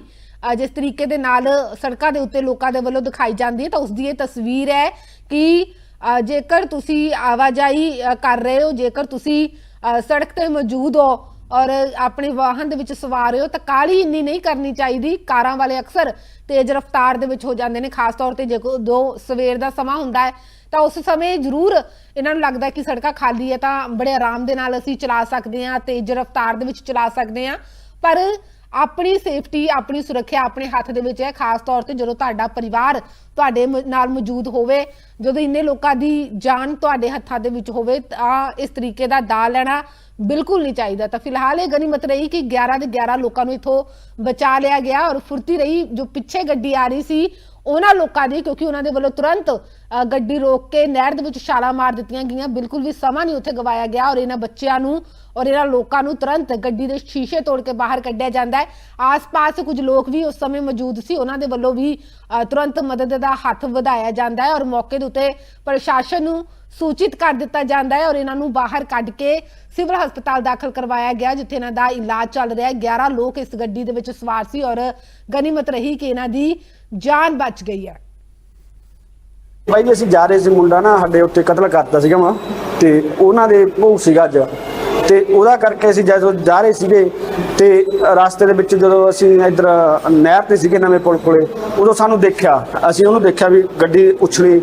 ਜਿਸ ਤਰੀਕੇ ਦੇ ਨਾਲ ਸੜਕਾਂ ਦੇ ਉੱਤੇ ਲੋਕਾਂ ਦੇ ਵੱਲੋਂ ਦਿਖਾਈ ਜਾਂਦੀ ਹੈ, ਤਾਂ ਉਸ ਦੀ ਇਹ ਤਸਵੀਰ ਹੈ ਕਿ ਜੇਕਰ ਤੁਸੀਂ ਆਵਾਜਾਈ ਕਰ ਰਹੇ ਹੋ, ਜੇਕਰ ਤੁਸੀਂ ਸੜਕ ਤੇ ਮੌਜੂਦ ਹੋ ਔਰ ਆਪਣੇ ਵਾਹਨ ਦੇ ਵਿੱਚ ਸਵਾਰ ਹੋ ਤਾਂ ਕਾਲੀ ਇੰਨੀ ਨਹੀਂ ਕਰਨੀ ਚਾਹੀਦੀ। ਕਾਰਾਂ ਵਾਲੇ ਅਕਸਰ ਤੇਜ਼ ਰਫ਼ਤਾਰ ਦੇ ਵਿੱਚ ਹੋ ਜਾਂਦੇ ਨੇ, ਖਾਸ ਤੌਰ ਤੇ ਜੇ ਦੋ ਸਵੇਰ ਦਾ ਸਮਾਂ ਹੁੰਦਾ ਹੈ, ਤਾਂ ਉਸ ਸਮੇਂ ਜ਼ਰੂਰ ਇਹਨਾਂ ਨੂੰ ਲੱਗਦਾ ਕਿ ਸੜਕਾਂ ਖਾਲੀ ਹੈ ਤਾਂ ਬੜੇ ਆਰਾਮ ਦੇ ਨਾਲ ਅਸੀਂ ਚਲਾ ਸਕਦੇ ਹਾਂ, ਤੇਜ਼ ਰਫ਼ਤਾਰ ਦੇ ਵਿੱਚ ਚਲਾ ਸਕਦੇ ਹਾਂ। ਪਰ ਆਪਣੀ ਸੇਫਟੀ, ਆਪਣੀ ਸੁਰੱਖਿਆ ਆਪਣੇ ਹੱਥ ਦੇ ਵਿੱਚ ਹੈ, ਖਾਸ ਤੌਰ ਤੇ ਜਦੋਂ ਤੁਹਾਡਾ ਪਰਿਵਾਰ ਤੁਹਾਡੇ ਨਾਲ ਮੌਜੂਦ ਹੋਵੇ, ਜਦੋਂ ਇੰਨੇ ਲੋਕਾਂ ਦੀ ਜਾਨ ਤੁਹਾਡੇ ਹੱਥਾਂ ਦੇ ਵਿੱਚ ਹੋਵੇ, ਤਾਂ ਇਸ ਤਰੀਕੇ ਦਾ ਦਾ ਲੈਣਾ ਬਿਲਕੁਲ ਨਹੀਂ ਚਾਹੀਦਾ। ਤਾਂ ਫਿਲਹਾਲ ਇਹ ਗਨੀਮਤ ਰਹੀ ਕਿ 11 ਦੇ 11 ਲੋਕਾਂ ਨੂੰ ਇਥੋਂ ਬਚਾ ਲਿਆ ਗਿਆ ਔਰ ਫੁਰਤੀ ਰਹੀ ਜੋ ਪਿੱਛੇ ਗੱਡੀ ਆ ਰਹੀ ਸੀ ਉਹਨਾਂ ਲੋਕਾਂ ਦੀ ਕਿਉਂਕਿ ਉਹਨਾਂ ਦੇ ਵੱਲੋਂ ਤੁਰੰਤ ਅ, ਗੱਡੀ ਰੋਕ ਕੇ ਨਹਿਰ ਦੇ ਵਿੱਚ ਛਾਲਾਂ ਮਾਰ ਦਿੱਤੀਆਂ ਗਈਆਂ। ਬਿਲਕੁਲ ਵੀ ਸਮਾਂ ਨਹੀਂ ਉੱਥੇ ਗਵਾਇਆ ਗਿਆ ਔਰ ਇਹਨਾਂ ਬੱਚਿਆਂ ਨੂੰ ਔਰ ਇਹਨਾਂ ਲੋਕਾਂ ਨੂੰ ਤੁਰੰਤ ਗੱਡੀ ਦੇ ਸ਼ੀਸ਼ੇ ਤੋੜ ਕੇ ਬਾਹਰ ਕੱਢਿਆ ਜਾਂਦਾ ਹੈ। ਆਸ-ਪਾਸ ਕੁਝ ਲੋਕ ਵੀ ਉਸ ਸਮੇਂ ਮੌਜੂਦ ਸੀ। ਉਹਨਾਂ ਦੇ ਵੱਲੋਂ ਵੀ ਤੁਰੰਤ ਮਦਦ ਦਾ ਹੱਥ ਵਧਾਇਆ ਜਾਂਦਾ ਹੈ ਔਰ ਮੌਕੇ ਦੇ ਉੱਤੇ ਪ੍ਰਸ਼ਾਸਨ ਨੂੰ ਸੂਚਿਤ ਕਰ ਦਿੱਤਾ ਜਾਂਦਾ ਹੈ ਔਰ ਇਹਨਾਂ ਨੂੰ ਬਾਹਰ ਕੱਢ ਕੇ ਸਿਵਲ ਹਸਪਤਾਲ ਦਾਖਲ ਕਰਵਾਇਆ ਗਿਆ, ਜਿੱਥੇ ਇਹਨਾਂ ਦਾ ਇਲਾਜ ਚੱਲ ਰਿਹਾ ਹੈ। 11 ਲੋਕ ਇਸ ਗੱਡੀ ਦੇ ਵਿੱਚ ਸਵਾਰ ਸੀ ਔਰ ਗਨੀਮਤ ਰਹੀ ਕਿ ਇਹਨਾਂ ਦੀ ਜਾਨ ਬਚ ਗਈ ਹੈ। ਬਾਈ ਜੀ, ਅਸੀਂ ਜਾ ਰਹੇ ਸੀ ਮੁੰਡਾ ਨਾ, ਸਾਡੇ ਉੱਤੇ ਕਤਲ ਕਰਤਾ ਸੀਗਾ ਵਾ ਤੇ ਉਹਨਾਂ ਦੇ ਭੋਗ ਸੀਗਾ ਅੱਜ। ਤੇ ਉਹਦਾ ਕਰਕੇ ਅਸੀਂ ਜਦੋਂ ਜਾ ਰਹੇ ਸੀਗੇ ਤੇ ਰਸਤੇ ਦੇ ਵਿੱਚ ਜਦੋਂ ਅਸੀਂ ਇੱਧਰ ਨਹਿਰ ਤੇ ਸੀਗੇ ਨਵੇਂ ਪੁਲ ਕੋਲੇ, ਉਦੋਂ ਸਾਨੂੰ ਦੇਖਿਆ, ਅਸੀਂ ਉਹਨੂੰ ਦੇਖਿਆ ਵੀ ਗੱਡੀ ਉਛਲੀ,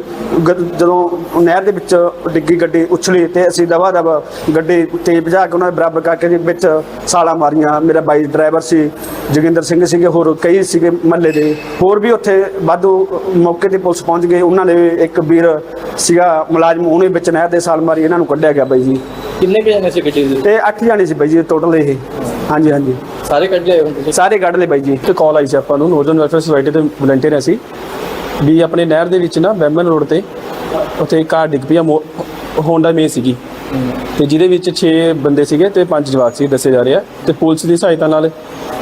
ਗ- ਜਦੋਂ ਨਹਿਰ ਦੇ ਵਿੱਚ ਡਿੱਗੀ ਗੱਡੀ ਉਛਲੀ ਤੇ ਅਸੀਂ ਦਵਾ ਦਵ ਗੱਡੀ ਤੇਜ਼ ਭਜਾ ਕੇ ਉਹਨਾਂ ਦੇ ਬਰਾਬਰ ਕਰਕੇ ਜੀ ਵਿੱਚ ਸਾਲਾ ਮਾਰੀਆਂ। ਮੇਰਾ ਬਾਈ ਡਰਾਈਵਰ ਸੀ, ਜੋਗਿੰਦਰ ਸਿੰਘ ਸੀਗੇ, ਹੋਰ ਕਈ ਸੀਗੇ ਮਹੱਲੇ ਦੇ। ਹੋਰ ਵੀ ਉੱਥੇ ਵਾਧੂ ਮੌਕੇ ਤੇ ਪੁਲਿਸ ਪਹੁੰਚ ਗਏ। ਉਹਨਾਂ ਨੇ ਇੱਕ ਵੀਰ ਸੀਗਾ ਮੁਲਾਜ਼ਮ, ਉਹਨੇ ਵਿੱਚ ਨਹਿਰ ਦੇ ਸਾਲ ਮਾਰੀ, ਇਹਨਾਂ ਨੂੰ ਕੱਢਿਆ ਗਿਆ ਬਾਈ ਜੀ। ਕਿੰਨੇ ਕੁ ਜਣੇ ਸੀ ਗੱਡੀ ਦੇ ਤੇ 8 ਜਾਣੇ ਸੀ ਬਾਈ ਜੀ ਟੋਟਲ ਇਹ। ਹਾਂਜੀ ਹਾਂਜੀ। ਸਾਰੇ ਕੱਢ ਲਿਆਏ ਹੁਣ ਤੁਸੀਂ? ਸਾਰੇ ਕੱਢ ਲਏ ਬਾਈ ਜੀ। ਤੇ ਕਾਲ ਆਈ ਸੀ ਆਪਾਂ ਨੂੰ ਨੋਰਦਰਨ ਵੈਲਫੇਅਰ ਸੁਸਾਇਟੀ ਦੇ ਵਲੰਟੀਅਰ ਅਸੀਂ। ਵੀ ਆਪਣੇ ਨਹਿਰ ਦੇ ਵਿੱਚ ਨਾ ਬੈਮਨ ਰੋਡ ਤੇ ਉੱਥੇ ਇੱਕ ਕਾਰ ਡਿੱਗ ਪਈ ਆ ਮੋ- ਹੋਂਡਾ ਮੇ ਸੀਗੀ। ਤੇ ਜਿਹਦੇ ਵਿੱਚ 6 ਬੰਦੇ ਸੀਗੇ ਤੇ 5 ਜਵਾਕ ਸੀ ਦੱਸੇ ਜਾ ਰਹੇ ਆ। ਤੇ ਪੁਲਿਸ ਦੀ ਸਹਾਇਤਾ ਨਾਲ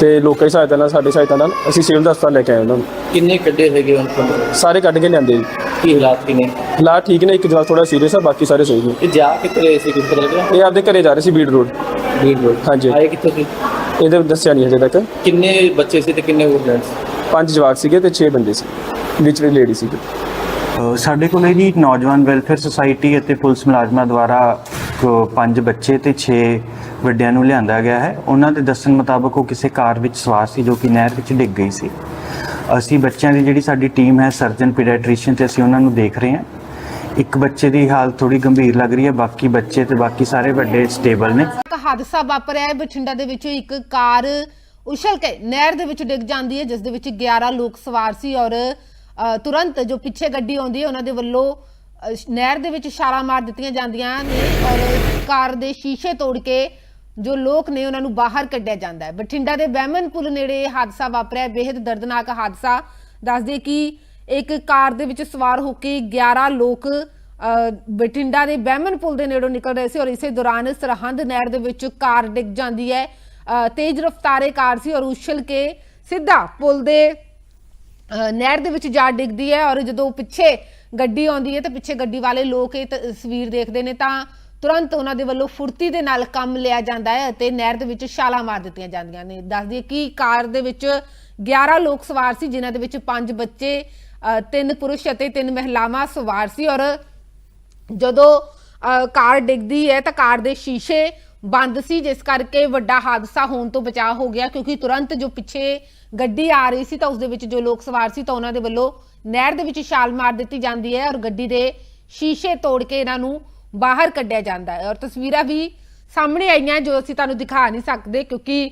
ਤੇ ਲੋਕਾਂ ਦੀ ਸਹਾਇਤਾ ਨਾਲ ਸਾਡੀ ਸਹਾਇਤਾ ਨਾਲ ਅਸੀਂ ਸਿਵਲ ਹਸਪਤਾਲ ਲੈ ਕੇ ਆਏ ਉਹਨਾਂ ਨੂੰ। ਕਿੰਨੇ ਕੱਢੇ ਹੈਗੇ ਹੁਣ ਤੁਹਾਨੂੰ? ਸਾਰੇ ਕੱਢ ਕੇ ਲਿਆਂਦੇ। ਜੀ ਕੀ ਹਾਲਾਤ ਕੀ ਨੇ ਹਾਲਾਤ ਠੀਕ ਨੇ ਇੱਕ ਜਵਾਕ ਥੋੜਾ ਸੀਰੀਅਸ ਆ ਬਾਕੀ ਸਾਰੇ ਸਹੀ ਨੇ। ਇਹ ਜਾ ਕਿੱਥੇ ਰਹੇ ਸੀ ਕੁਝ ਪਤਾ ਲੱਗਿਆ ਇਹ ਆਪਦੇ ਘਰੇ ਜਾ ਰਹੇ ਸੀ ਬੀੜ ਰੋਡ। ਵੀਰ ਰੋਡ। ਹਾਂਜੀ। ਆਏ ਕਿੱਥੋਂ ਸੀ? ਇਹਦੇ ਦੱਸਿਆ ਨਹੀਂ ਹਜੇ ਤੱਕ। ਕਿੰਨੇ ਬੱਚੇ ਸੀ ਤੇ ਕਿੰਨੇ ਹੋਰ ਜੈਂਟਸ ਪੰਜ ਜਵਾਕ ਸੀਗੇ ਤੇ 6 ਬੰਦੇ ਸੀ। ਵਿੱਚ ਵੀ ਲੇਡੀ ਅ, ਸਾਡੇ ਕੋਲ ਜੀ ਨੌਜਵਾਨ ਵੈਲਫੇਅਰ ਸੁਸਾਇਟੀ ਅਤੇ ਪੁਲਿਸ ਮੁਲਾਜ਼ਮਾਂ ਦੁਆਰਾ ਪੰਜ ਬੱਚੇ ਤੇ 6 ਵੱਡਿਆਂ ਨੂੰ ਲਿਆਂਦਾ ਗਿਆ ਹੈ। ਉਹਨਾਂ ਦੇ ਦੱਸਣ ਮੁਤਾਬਕ ਉਹ ਕਿਸੇ ਕਾਰ ਵਿੱਚ ਸਵਾਰ ਸੀ ਜੋ ਕਿ ਨਹਿਰ ਵਿੱਚ ਡਿੱਗ ਗਈ ਸੀ। ਅਸੀਂ ਬੱਚਿਆਂ ਦੀ ਜਿਹੜੀ ਸਾਡੀ ਟੀਮ ਹੈ, ਸਰਜਨ, ਪੀਡੀਆਟ੍ਰੀਸ਼ੀਅਨ ਤੇ ਅਸੀਂ ਉਹਨਾਂ ਨੂੰ ਦੇਖ ਰਹੇ ਹਾਂ। ਇੱਕ ਬੱਚੇ ਦੀ ਹਾਲਤ ਥੋੜੀ ਗੰਭੀਰ ਲੱਗ ਰਹੀ ਹੈ। ਬਾਕੀ ਬੱਚੇ ਤੇ ਬਾਕੀ ਸਾਰੇ ਵੱਡੇ ਸਟੇਬਲ ਨੇ। ਇੱਕ ਹਾਦਸਾ ਵਾਪਰਿਆ ਹੈ। ਬਠਿੰਡਾ ਦੇ ਵਿੱਚ ਇੱਕ ਕਾਰ ਉਛਲ ਕੇ ਨਹਿਰ ਦੇ ਵਿੱਚ ਡਿੱਗ ਜਾਂਦੀ ਹੈ, ਜਿਸ ਦੇ ਵਿੱਚ 11 ਲੋਕ ਸਵਾਰ ਸੀ ਔਰ ਤੁਰੰਤ ਜੋ ਪਿੱਛੇ ਗੱਡੀ ਆਉਂਦੀ ਹੈ, ਉਹਨਾਂ ਦੇ ਵੱਲੋਂ ਨਹਿਰ ਦੇ ਵਿੱਚ ਛਾਲਾਂ ਮਾਰ ਦਿੱਤੀਆਂ ਜਾਂਦੀਆਂ ਨੇ ਔਰ ਕਾਰ ਦੇ ਸ਼ੀਸ਼ੇ ਤੋੜ ਕੇ ਜੋ ਲੋਕ ਨੇ ਉਹਨਾਂ ਨੂੰ ਬਾਹਰ ਕੱਢਿਆ ਜਾਂਦਾ ਹੈ। ਬਠਿੰਡਾ ਦੇ ਬਹਿਮਨ ਪੁਲ ਨੇੜੇ ਹਾਦਸਾ ਵਾਪਰਿਆ। ਹੈ, ਬੇहद ਦਰਦਨਾਕ ਹਾਦਸਾ। ਦੱਸਦੇ ਕਿ ਇੱਕ ਕਾਰ ਦੇ ਵਿੱਚ ਸਵਾਰ ਹੋ ਕੇ 11 ਲੋਕ ਅ, ਬਠਿੰਡਾ ਦੇ ਬਹਿਮਨ ਪੁਲ ਦੇ ਨੇੜੋਂ ਨਿਕਲ ਰਹੇ ਸੀ ਔਰ ਇਸੇ ਦੌਰਾਨ ਸਰਹੰਦ ਨਹਿਰ ਦੇ ਵਿੱਚ ਕਾਰ ਡਿੱਗ ਜਾਂਦੀ ਹੈ। ਅ, ਤੇਜ਼ ਰਫ਼ਤਾਰੇ ਕਾਰ ਸੀ ਔਰ ਉਛਲ ਕੇ ਸਿੱਧਾ ਪੁਲ ਦੇ ਅ, ਨਹਿਰ ਦੇ ਵਿੱਚ ਜਾ ਡਿੱਗਦੀ ਹੈ ਔਰ ਜਦੋਂ ਪਿੱਛੇ ਗੱਡੀ ਆਉਂਦੀ ਹੈ ਤਾਂ ਪਿੱਛੇ ਗੱਡੀ ਵਾਲੇ ਲੋਕ ਇਹ ਤਸਵੀਰ ਦੇਖਦੇ ਨੇ ਤਾਂ ਤੁਰੰਤ ਉਹਨਾਂ ਦੇ ਵੱਲੋਂ ਫੁਰਤੀ ਦੇ ਨਾਲ ਕੰਮ ਲਿਆ ਜਾਂਦਾ ਹੈ ਅਤੇ ਨਹਿਰ ਦੇ ਵਿੱਚ ਛਾਲਾਂ ਮਾਰ ਦਿੱਤੀਆਂ ਜਾਂਦੀਆਂ ਨੇ। ਦੱਸ ਕਿ ਕਾਰ ਦੇ ਵਿੱਚ 11 ਲੋਕ ਸਵਾਰ ਸੀ ਜਿਨ੍ਹਾਂ ਦੇ ਵਿੱਚ 5 ਬੱਚੇ ਤਿੰਨ ਪੁਰਸ਼ ਅਤੇ ਤਿੰਨ ਮਹਿਲਾਵਾਂ ਸਵਾਰ ਸੀ ਔਰ ਜਦੋਂ ਅ, ਕਾਰ ਡਿੱਗਦੀ ਹੈ ਤਾਂ ਕਾਰ ਦੇ ਸ਼ੀਸ਼ੇ ਬੰਦ ਸੀ ਜਿਸ ਕਰਕੇ ਵੱਡਾ ਹਾਦਸਾ ਹੋਣ ਤੋਂ ਬਚਾਅ ਹੋ ਗਿਆ ਕਿਉਂਕਿ ਤੁਰੰਤ ਜੋ ਪਿੱਛੇ ਗੱਡੀ ਆ ਰਹੀ ਸੀ ਤਾਂ ਉਸ ਦੇ ਵਿੱਚ ਜੋ ਲੋਕ ਸਵਾਰ ਸੀ ਤਾਂ ਉਹਨਾਂ ਦੇ ਵੱਲੋਂ ਨਹਿਰ ਦੇ ਵਿੱਚ ਛਾਲ ਮਾਰ ਦਿੱਤੀ ਜਾਂਦੀ ਹੈ ਔਰ ਗੱਡੀ ਦੇ ਸ਼ੀਸ਼ੇ ਤੋੜ ਕੇ ਇਹਨਾਂ ਨੂੰ ਬਾਹਰ ਕੱਢਿਆ ਜਾਂਦਾ ਹੈ। ਔਰ ਤਸਵੀਰਾਂ ਵੀ ਸਾਹਮਣੇ ਆਈਆਂ ਜੋ ਅਸੀਂ ਤੁਹਾਨੂੰ ਦਿਖਾ ਨਹੀਂ ਸਕਦੇ ਕਿਉਂਕਿ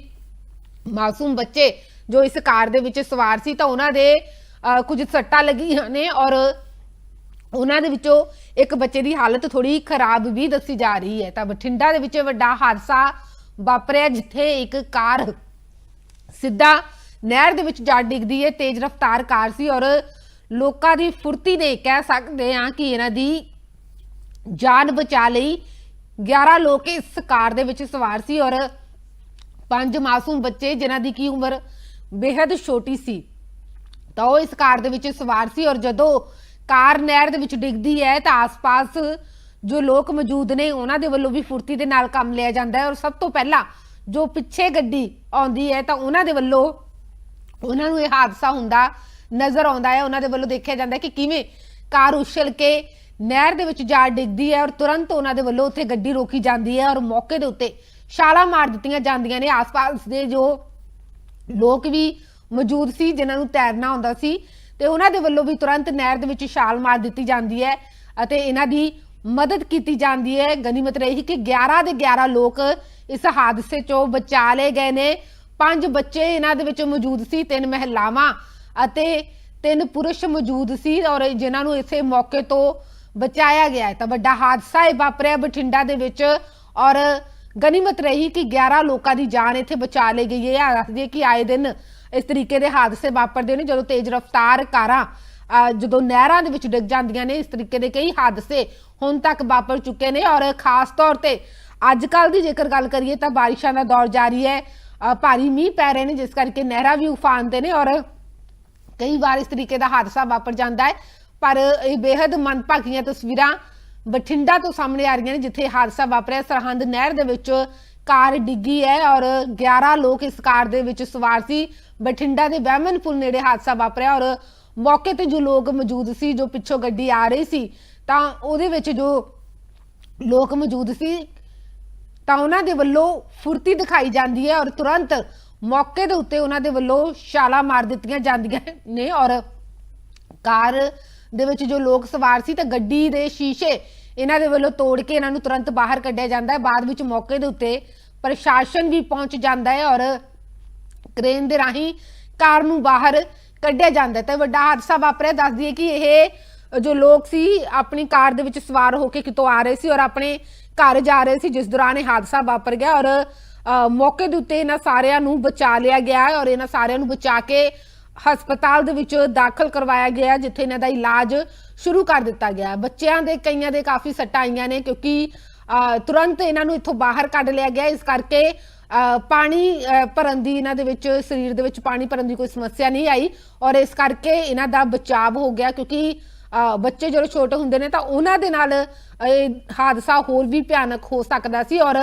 ਮਾਸੂਮ ਬੱਚੇ ਜੋ ਇਸ ਕਾਰ ਦੇ ਵਿੱਚ ਸਵਾਰ ਸੀ ਤਾਂ ਉਹਨਾਂ ਦੇ ਅ, ਕੁਝ ਸੱਟਾਂ ਲੱਗੀਆਂ ਨੇ ਔਰ ਉਹਨਾਂ ਦੇ ਵਿੱਚੋਂ ਇੱਕ ਬੱਚੇ ਦੀ ਹਾਲਤ ਥੋੜੀ ਖਰਾਬ ਵੀ ਦੱਸੀ ਜਾ ਰਹੀ ਹੈ। ਤਾਂ ਬਠਿੰਡਾ ਦੇ ਵਿੱਚ ਵੱਡਾ ਹਾਦਸਾ ਵਾਪਰਿਆ ਜਿੱਥੇ ਇੱਕ ਕਾਰ ਸਿੱਧਾ ਨਹਿਰ ਦੇ ਵਿੱਚ ਜਾ ਡਿੱਗਦੀ ਹੈ ਤੇਜ਼ ਰਫ਼ਤਾਰ ਕਾਰ ਸੀ ਔਰ ਲੋਕਾਂ ਦੀ ਫੁਰਤੀ ਨੇ ਕਹਿ ਸਕਦੇ ਹਾਂ ਕਿ ਇਹਨਾਂ ਦੀ ਜਾਨ ਬਚਾ ਲਈ। 11 ਲੋਕ ਇਸ ਕਾਰ ਦੇ ਵਿੱਚ ਸਵਾਰ ਸੀ ਔਰ ਪੰਜ ਮਾਸੂਮ ਬੱਚੇ ਜਿਨ੍ਹਾਂ ਦੀ ਕੀ ਉਮਰ ਬੇहद ਛੋਟੀ ਸੀ, ਤਾਂ ਉਹ ਇਸ ਕਾਰ ਦੇ ਵਿੱਚ ਸਵਾਰ ਸੀ ਔਰ ਜਦੋਂ ਕਾਰ ਨਹਿਰ ਦੇ ਵਿੱਚ ਡਿੱਗਦੀ ਹੈ ਤਾਂ ਆਸ-ਪਾਸ ਜੋ ਲੋਕ ਮੌਜੂਦ ਨੇ ਉਹਨਾਂ ਦੇ ਵੱਲੋਂ ਵੀ ਫੁਰਤੀ ਦੇ ਨਾਲ ਕੰਮ ਲਿਆ ਜਾਂਦਾ ਹੈ। ਔਰ ਸਭ ਤੋਂ ਪਹਿਲਾਂ ਜੋ ਪਿੱਛੇ ਗੱਡੀ ਆਉਂਦੀ ਹੈ ਤਾਂ ਉਹਨਾਂ ਦੇ ਵੱਲੋਂ ਉਹਨਾਂ ਨੂੰ ਇਹ ਹਾਦਸਾ ਹੁੰਦਾ ਨਜ਼ਰ ਆਉਂਦਾ ਹੈ, ਉਹਨਾਂ ਦੇ ਵੱਲੋਂ ਦੇਖਿਆ ਜਾਂਦਾ ਹੈ ਕਿ ਕਿਵੇਂ ਕਾਰ ਉਛਲ ਕੇ ਨਹਿਰ ਦੇ ਵਿੱਚ ਜਾ ਡਿੱਗਦੀ ਹੈ ਔਰ ਤੁਰੰਤ ਉਹਨਾਂ ਦੇ ਵੱਲੋਂ ਉੱਥੇ ਗੱਡੀ ਰੋਕੀ ਜਾਂਦੀ ਹੈ ਔਰ ਮੌਕੇ ਦੇ ਉੱਤੇ ਛਾਲਾਂ ਮਾਰ ਦਿੱਤੀਆਂ ਜਾਂਦੀਆਂ ਨੇ। ਆਸ-ਪਾਸ ਦੇ ਜੋ ਲੋਕ ਵੀ ਮੌਜੂਦ ਸੀ, ਜਿਨ੍ਹਾਂ ਨੂੰ ਤੈਰਨਾ ਆਉਂਦਾ ਸੀ, ਤੇ ਉਹਨਾਂ ਦੇ ਵੱਲੋਂ ਵੀ ਤੁਰੰਤ ਨਹਿਰ ਦੇ ਵਿੱਚ ਛਾਲ ਮਾਰ ਦਿੱਤੀ ਜਾਂਦੀ ਹੈ ਅਤੇ ਇਹਨਾਂ ਦੀ ਮਦਦ ਕੀਤੀ ਜਾਂਦੀ ਹੈ। ਗਨੀਮਤ ਰਹੀ ਕਿ 11 ਦੇ 11 ਲੋਕ ਇਸ ਹਾਦਸੇ ਚੋਂ ਬਚਾ ਲਏ ਗਏ ਨੇ ਪੰਜ ਬੱਚੇ ਇਹਨਾਂ ਦੇ ਵਿੱਚ ਮੌਜੂਦ ਸੀ, ਤਿੰਨ ਮਹਿਲਾਵਾਂ ਅਤੇ ਤਿੰਨ ਪੁਰਸ਼ ਮੌਜੂਦ ਸੀ ਔਰ ਜਿਨ੍ਹਾਂ ਨੂੰ ਇਸੇ ਮੌਕੇ ਤੋਂ ਬਚਾਇਆ ਗਿਆ ਹੈ। ਤਾਂ ਵੱਡਾ ਹਾਦਸਾ ਇਹ ਵਾਪਰਿਆ ਬਠਿੰਡਾ ਦੇ ਵਿੱਚ ਔਰ ਗਨੀਮਤ ਰਹੀ ਕਿ 11 ਲੋਕਾਂ ਦੀ ਜਾਨ ਇੱਥੇ ਬਚਾ ਲਈ ਗਈ ਹੈ। ਆ ਦੱਸਦੀ ਕਿ ਆਏ ਦਿਨ ਇਸ ਤਰੀਕੇ ਦੇ ਹਾਦਸੇ ਵਾਪਰਦੇ ਨੇ ਜਦੋਂ ਤੇਜ਼ ਰਫ਼ਤਾਰ ਕਾਰਾਂ ਜਦੋਂ ਨਹਿਰਾਂ ਦੇ ਵਿੱਚ ਡਿੱਗ ਜਾਂਦੀਆਂ ਨੇ, ਇਸ ਤਰੀਕੇ ਦੇ ਕਈ ਹਾਦਸੇ ਹੁਣ ਤੱਕ ਵਾਪਰ ਚੁੱਕੇ ਨੇ ਔਰ ਖਾਸ ਤੌਰ ਤੇ ਅੱਜ ਕੱਲ ਦੀ ਜੇਕਰ ਗੱਲ ਕਰੀਏ ਤਾਂ ਬਾਰਿਸ਼ਾਂ ਦਾ ਦੌਰ ਜਾਰੀ ਹੈ। ਭਾਰੀ ਮੀਂਹ ਪੈ ਰਹੇ ਨੇ, ਜਿਸ ਕਰਕੇ ਨਹਿਰਾਂ ਵੀ ਉਫਾਨ ਤੇ ਨੇ ਔਰ ਕਈ ਵਾਰ ਇਸ ਤਰੀਕੇ ਦਾ ਹਾਦਸਾ ਵਾਪਰ ਜਾਂਦਾ ਹੈ। ਪਰ ਇਹ ਬੇहद ਮੰਦਭਾਗੀਆਂ ਤਸਵੀਰਾਂ ਬਠਿੰਡਾ ਤੋਂ ਸਾਹਮਣੇ ਆ ਰਹੀਆਂ ਨੇ, ਜਿੱਥੇ ਹਾਦਸਾ ਵਾਪਰਿਆ। ਸਰਹੰਦ ਨਹਿਰ ਦੇ ਵਿੱਚ ਕਾਰ ਡਿੱਗੀ ਹੈ ਔਰ 11 ਲੋਕ ਇਸ ਕਾਰ ਦੇ ਵਿੱਚ ਸਵਾਰ ਸੀ। ਬਠਿੰਡਾ ਦੇ ਬਹਿਮਨਪੁਰ ਨੇੜੇ ਹਾਦਸਾ ਵਾਪਰਿਆ ਔਰ ਮੌਕੇ ਤੇ ਜੋ ਲੋਕ ਮੌਜੂਦ ਸੀ, ਜੋ ਪਿੱਛੋਂ ਗੱਡੀ ਆ ਰਹੀ ਸੀ, ਤਾਂ ਉਹਦੇ ਵਿੱਚ ਜੋ ਲੋਕ ਮੌਜੂਦ ਸੀ ਤਾਂ ਉਹਨਾਂ ਦੇ ਵੱਲੋਂ ਫੁਰਤੀ ਦਿਖਾਈ ਜਾਂਦੀ ਹੈ ਔਰ ਤੁਰੰਤ ਮੌਕੇ ਦੇ ਉੱਤੇ ਉਹਨਾਂ ਦੇ ਵੱਲੋਂ ਛਾਲਾਂ ਮਾਰ ਦਿੱਤੀਆਂ ਜਾਂਦੀਆਂ ਨੇ ਔਰ ਕਾਰ ਦੇ ਵਿੱਚ ਜੋ ਲੋਕ ਸਵਾਰ ਸੀ ਤਾਂ ਗੱਡੀ ਦੇ ਸ਼ੀਸ਼ੇ ਇਹਨਾਂ ਦੇ ਵੱਲੋਂ ਤੋੜ ਕੇ ਇਹਨਾਂ ਨੂੰ ਤੁਰੰਤ ਬਾਹਰ ਕੱਢਿਆ ਜਾਂਦਾ ਹੈ। ਬਾਅਦ ਵਿੱਚ ਮੌਕੇ ਦੇ ਉੱਤੇ ਪ੍ਰਸ਼ਾਸਨ ਵੀ ਪਹੁੰਚ ਜਾਂਦਾ ਹੈ ਔਰ ਕ੍ਰੇਨ ਦੇ ਰਾਹੀਂ ਕਾਰ ਨੂੰ ਬਾਹਰ ਕੱਢਿਆ ਜਾਂਦਾ ਹੈ। ਤਾਂ ਵੱਡਾ ਹਾਦਸਾ ਵਾਪਰਿਆ। ਦੱਸ ਦਈਏ ਕਿ ਇਹ ਜੋ ਲੋਕ ਸੀ, ਆਪਣੀ ਕਾਰ ਦੇ ਵਿੱਚ ਸਵਾਰ ਹੋ ਕੇ ਕਿਤੋਂ ਆ ਰਹੇ ਸੀ ਔਰ ਆਪਣੇ ਘਰ ਜਾ ਰਹੇ ਸੀ, ਜਿਸ ਦੌਰਾਨ ਇਹ ਹਾਦਸਾ ਵਾਪਰ ਗਿਆ ਔਰ ਮੌਕੇ ਦੇ ਉੱਤੇ ਇਹਨਾਂ ਸਾਰਿਆਂ ਨੂੰ ਬਚਾ ਲਿਆ ਗਿਆ ਔਰ ਇਹਨਾਂ ਸਾਰਿਆਂ ਨੂੰ ਬਚਾ ਕੇ ਹਸਪਤਾਲ ਦੇ ਵਿੱਚ ਦਾਖਲ ਕਰਵਾਇਆ ਗਿਆ, ਜਿੱਥੇ ਇਹਨਾਂ ਦਾ ਇਲਾਜ ਸ਼ੁਰੂ ਕਰ ਦਿੱਤਾ ਗਿਆ। ਬੱਚਿਆਂ ਦੇ ਕਈਆਂ ਦੇ ਕਾਫੀ ਸੱਟਾਂ ਆਈਆਂ ਨੇ ਕਿਉਂਕਿ ਤੁਰੰਤ ਇਹਨਾਂ ਨੂੰ ਇੱਥੋਂ ਬਾਹਰ ਕੱਢ ਲਿਆ ਗਿਆ। ਇਸ ਕਰਕੇ ਪਾਣੀ ਭਰਨ ਦੀ ਇਹਨਾਂ ਦੇ ਵਿੱਚ, ਸਰੀਰ ਦੇ ਵਿੱਚ ਪਾਣੀ ਭਰਨ ਦੀ ਕੋਈ ਸਮੱਸਿਆ ਨਹੀਂ ਆਈ ਔਰ ਇਸ ਕਰਕੇ ਇਹਨਾਂ ਦਾ ਬਚਾਅ ਹੋ ਗਿਆ ਕਿਉਂਕਿ ਬੱਚੇ ਜਦੋਂ ਛੋਟੇ ਹੁੰਦੇ ਨੇ ਤਾਂ ਉਹਨਾਂ ਦੇ ਨਾਲ ਇਹ ਹਾਦਸਾ ਹੋਰ ਵੀ ਭਿਆਨਕ ਹੋ ਸਕਦਾ ਸੀ ਔਰ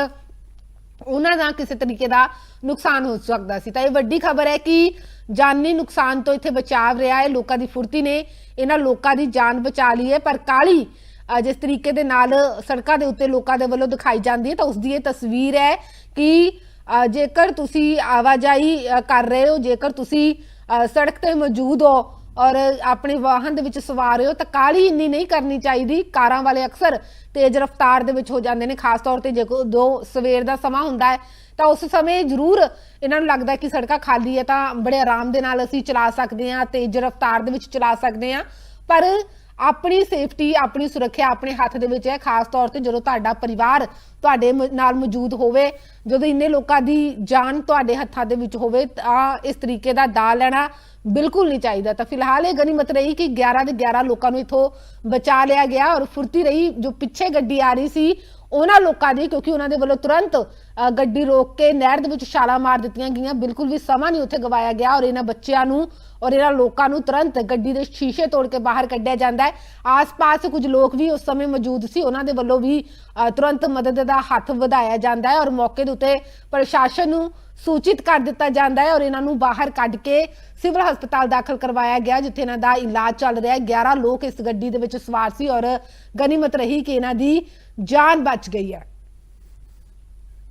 ਉਹਨਾਂ ਦਾ ਕਿਸੇ ਤਰੀਕੇ ਦਾ ਨੁਕਸਾਨ ਹੋ ਸਕਦਾ ਸੀ। ਤਾਂ ਇਹ ਵੱਡੀ ਖਬਰ ਹੈ ਕਿ ਜਾਨੀ ਨੁਕਸਾਨ ਤੋਂ ਇੱਥੇ ਬਚਾਵ ਰਿਹਾ ਹੈ, ਲੋਕਾਂ ਦੀ ਫੁਰਤੀ ਨੇ ਇਹਨਾਂ ਲੋਕਾਂ ਦੀ ਜਾਨ ਬਚਾ ਲਈ ਹੈ, ਪਰ ਕਾਲੀ ਜਿਸ ਤਰੀਕੇ ਦੇ ਨਾਲ ਸੜਕਾਂ ਦੇ ਉੱਤੇ ਲੋਕਾਂ ਦੇ ਵੱਲੋਂ ਦਿਖਾਈ ਜਾਂਦੀ ਹੈ, ਤਾਂ ਉਸ ਦੀ ਇਹ ਤਸਵੀਰ ਹੈ ਕਿ ਜੇਕਰ ਤੁਸੀਂ ਆਵਾਜਾਈ ਕਰ ਰਹੇ ਹੋ, ਜੇਕਰ ਤੁਸੀਂ ਸੜਕ ਤੇ ਮੌਜੂਦ ਹੋ ਔਰ ਆਪਣੇ ਵਾਹਨ ਦੇ ਵਿੱਚ ਸਵਾਰ ਹੋ ਤਾਂ ਕਾਲੀ ਇੰਨੀ ਨਹੀਂ ਕਰਨੀ ਚਾਹੀਦੀ। ਕਾਰਾਂ ਵਾਲੇ ਅਕਸਰ ਤੇਜ਼ ਰਫ਼ਤਾਰ ਦੇ ਵਿੱਚ ਹੋ ਜਾਂਦੇ ਨੇ, ਖਾਸ ਤੌਰ ਤੇ ਜੇ ਦੋ ਸਵੇਰ ਦਾ ਸਮਾਂ ਹੁੰਦਾ ਹੈ, ਤਾਂ ਉਸ ਸਮੇਂ ਜ਼ਰੂਰ ਇਹਨਾਂ ਨੂੰ ਲੱਗਦਾ ਕਿ ਸੜਕਾਂ ਖਾਲੀ ਹੈ ਤਾਂ ਬੜੇ ਆਰਾਮ ਦੇ ਨਾਲ ਅਸੀਂ ਚਲਾ ਸਕਦੇ ਹਾਂ, ਤੇਜ਼ ਰਫ਼ਤਾਰ ਦੇ ਵਿੱਚ ਚਲਾ ਸਕਦੇ ਹਾਂ। ਪਰ ਆਪਣੀ ਸੇਫਟੀ, ਆਪਣੀ ਸੁਰੱਖਿਆ ਆਪਣੇ ਹੱਥ ਦੇ ਵਿੱਚ ਹੈ, ਖਾਸ ਤੌਰ ਤੇ ਜਦੋਂ ਤੁਹਾਡਾ ਪਰਿਵਾਰ ਤੁਹਾਡੇ ਨਾਲ ਮੌਜੂਦ ਹੋਵੇ, ਜਦੋਂ ਇੰਨੇ ਲੋਕਾਂ ਦੀ ਜਾਨ ਤੁਹਾਡੇ ਹੱਥਾਂ ਦੇ ਵਿੱਚ ਹੋਵੇ ਤਾਂ ਇਸ ਤਰੀਕੇ ਦਾ ਦਾ ਲੈਣਾ ਬਿਲਕੁਲ ਨਹੀਂ ਚਾਹੀਦਾ। ਤਾਂ ਫਿਲਹਾਲ ਇਹ ਗਨੀਮਤ ਰਹੀ ਕਿ 11 ਦੇ 11 ਲੋਕਾਂ ਨੂੰ ਇਥੋਂ ਬਚਾ ਲਿਆ ਗਿਆ ਔਰ ਫੁਰਤੀ ਰਹੀ। ਜੋ ਪਿੱਛੇ ਗੱਡੀ ਆ ਰਹੀ ਸੀ, ਉਹਨਾਂ ਲੋਕਾਂ ਦੀ, ਕਿਉਂਕਿ ਉਹਨਾਂ ਦੇ ਵੱਲੋਂ ਤੁਰੰਤ ਗੱਡੀ ਰੋਕ ਕੇ ਨਹਿਰ ਦੇ ਵਿੱਚ ਛਾਲਾਂ ਮਾਰ ਦਿੱਤੀਆਂ ਗਈਆਂ। ਬਿਲਕੁਲ ਵੀ ਸਮਾਂ ਨਹੀਂ ਉੱਥੇ ਗਵਾਇਆ ਗਿਆ ਔਰ ਇਹਨਾਂ ਬੱਚਿਆਂ ਨੂੰ ਔਰ ਇਹਨਾਂ ਲੋਕਾਂ ਨੂੰ ਤੁਰੰਤ ਗੱਡੀ ਦੇ ਸ਼ੀਸ਼ੇ ਤੋੜ ਕੇ ਬਾਹਰ ਕੱਢਿਆ ਜਾਂਦਾ ਹੈ। ਆਸ-ਪਾਸ ਕੁਝ ਲੋਕ ਵੀ ਉਸ ਸਮੇਂ ਮੌਜੂਦ ਸੀ। ਉਹਨਾਂ ਦੇ ਵੱਲੋਂ ਵੀ ਤੁਰੰਤ ਮਦਦ ਦਾ ਹੱਥ ਵਧਾਇਆ ਜਾਂਦਾ ਹੈ ਔਰ ਮੌਕੇ ਦੇ ਉੱਤੇ ਪ੍ਰਸ਼ਾਸਨ ਨੂੰ ਸੂਚਿਤ ਕਰ ਦਿੱਤਾ ਜਾਂਦਾ ਹੈ ਔਰ ਇਹਨਾਂ ਨੂੰ ਬਾਹਰ ਕੱਢ ਕੇ ਸਿਵਲ ਹਸਪਤਾਲ ਦਾਖਲ ਕਰਵਾਇਆ ਗਿਆ, ਜਿੱਥੇ ਇਹਨਾਂ ਦਾ ਇਲਾਜ ਚੱਲ ਰਿਹਾ ਹੈ। 11 ਲੋਕ ਇਸ ਗੱਡੀ ਦੇ ਵਿੱਚ ਸਵਾਰ ਸੀ ਔਰ ਗਨੀਮਤ ਰਹੀ ਕਿ ਇਹਨਾਂ ਦੀ ਜਾਨ ਬਚ ਗਈ ਹੈ।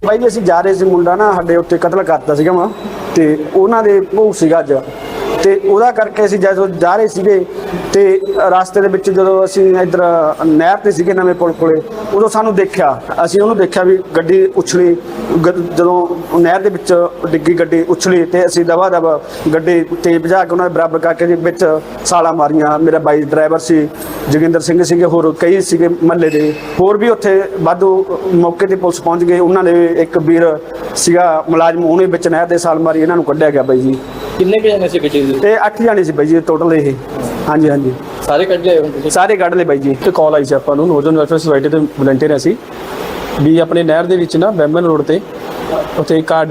ਬਾਈ ਜੀ, ਅਸੀਂ ਜਾ ਰਹੇ ਸੀ ਮੁੰਡਾ ਨਾ, ਸਾਡੇ ਉੱਤੇ ਕਤਲ ਕਰਤਾ ਸੀਗਾ ਵਾ ਤੇ ਉਹਨਾਂ ਦੇ ਭੋਗ ਸੀਗਾ ਅੱਜ। ਤੇ ਉਹਦਾ ਕਰਕੇ ਅਸੀਂ ਜਦੋਂ ਜਾ ਰਹੇ ਸੀਗੇ, ਤੇ ਰਸਤੇ ਦੇ ਵਿੱਚ ਜਦੋਂ ਅਸੀਂ ਇੱਧਰ ਨਹਿਰ ਤੇ ਸੀਗੇ ਨਵੇਂ ਪੁਲ ਕੋਲੇ, ਉਦੋਂ ਸਾਨੂੰ ਦੇਖਿਆ, ਅਸੀਂ ਉਹਨੂੰ ਦੇਖਿਆ ਵੀ ਗੱਡੀ ਉਛਲੀ ਜਦੋਂ ਨਹਿਰ ਦੇ ਵਿੱਚ ਡਿੱਗੀ ਗੱਡੀ ਉਛਲੀ, ਤੇ ਅਸੀਂ ਦਵਾ ਦਵਾ ਗੱਡੀ ਤੇਜ਼ ਭਜਾ ਕੇ ਉਹਨਾਂ ਦੇ ਬਰਾਬਰ ਕਰਕੇ ਜੀ ਵਿੱਚ ਸਾਲਾ ਮਾਰੀਆਂ। ਮੇਰਾ ਬਾਈ ਡਰਾਈਵਰ ਸੀ, ਜੋਗਿੰਦਰ ਸਿੰਘ ਸੀਗੇ, ਹੋਰ ਕਈ ਸੀਗੇ ਮਹੱਲੇ ਦੇ। ਹੋਰ ਵੀ ਉੱਥੇ ਵਾਧੂ ਮੌਕੇ ਤੇ ਪੁਲਿਸ ਪਹੁੰਚ ਗਏ, ਉਹਨਾਂ ਨੇ ਇੱਕ ਵੀਰ ਸੀਗਾ ਮੁਲਾਜ਼ਮ ਉਹਨੇ ਵਿੱਚ ਨਹਿਰ ਦੇ ਸਾਲ ਮਾਰੀ ਇਹਨਾਂ ਨੂੰ ਕੱਢਿਆ ਗਿਆ ਬਾਈ ਜੀ। ਕਿੰਨੇ ਕੁ ਜਣੇ ਸੀ ਬੱਚੇ ਸੀ ਤੇ ਅੱਠ ਜਾਣੇ ਸੀ ਬਾਈ ਜੀ ਟੋਟਲ ਇਹ। ਹਾਂਜੀ ਹਾਂਜੀ। ਸਾਰੇ ਕੱਢ ਲਏ ਹੁਣ ਤੁਸੀਂ? ਸਾਰੇ ਕੱਢ ਲਏ ਬਾਈ ਜੀ। ਤੇ ਕਾਲ ਆਈ ਸੀ ਆਪਾਂ ਨੂੰ ਨੋਰਦਰਨ ਵੈਲਫੇਅਰ ਸੁਸਾਇਟੀ ਦੇ ਵਲੰਟੀਅਰ ਅਸੀਂ। ਵੀ ਆਪਣੇ ਨਹਿਰ ਦੇ ਵਿੱਚ ਨਾ ਬੈਂਬਨ ਰੋਡ ਤੇ ਉੱਥੇ ਇੱਕ ਕਾਰ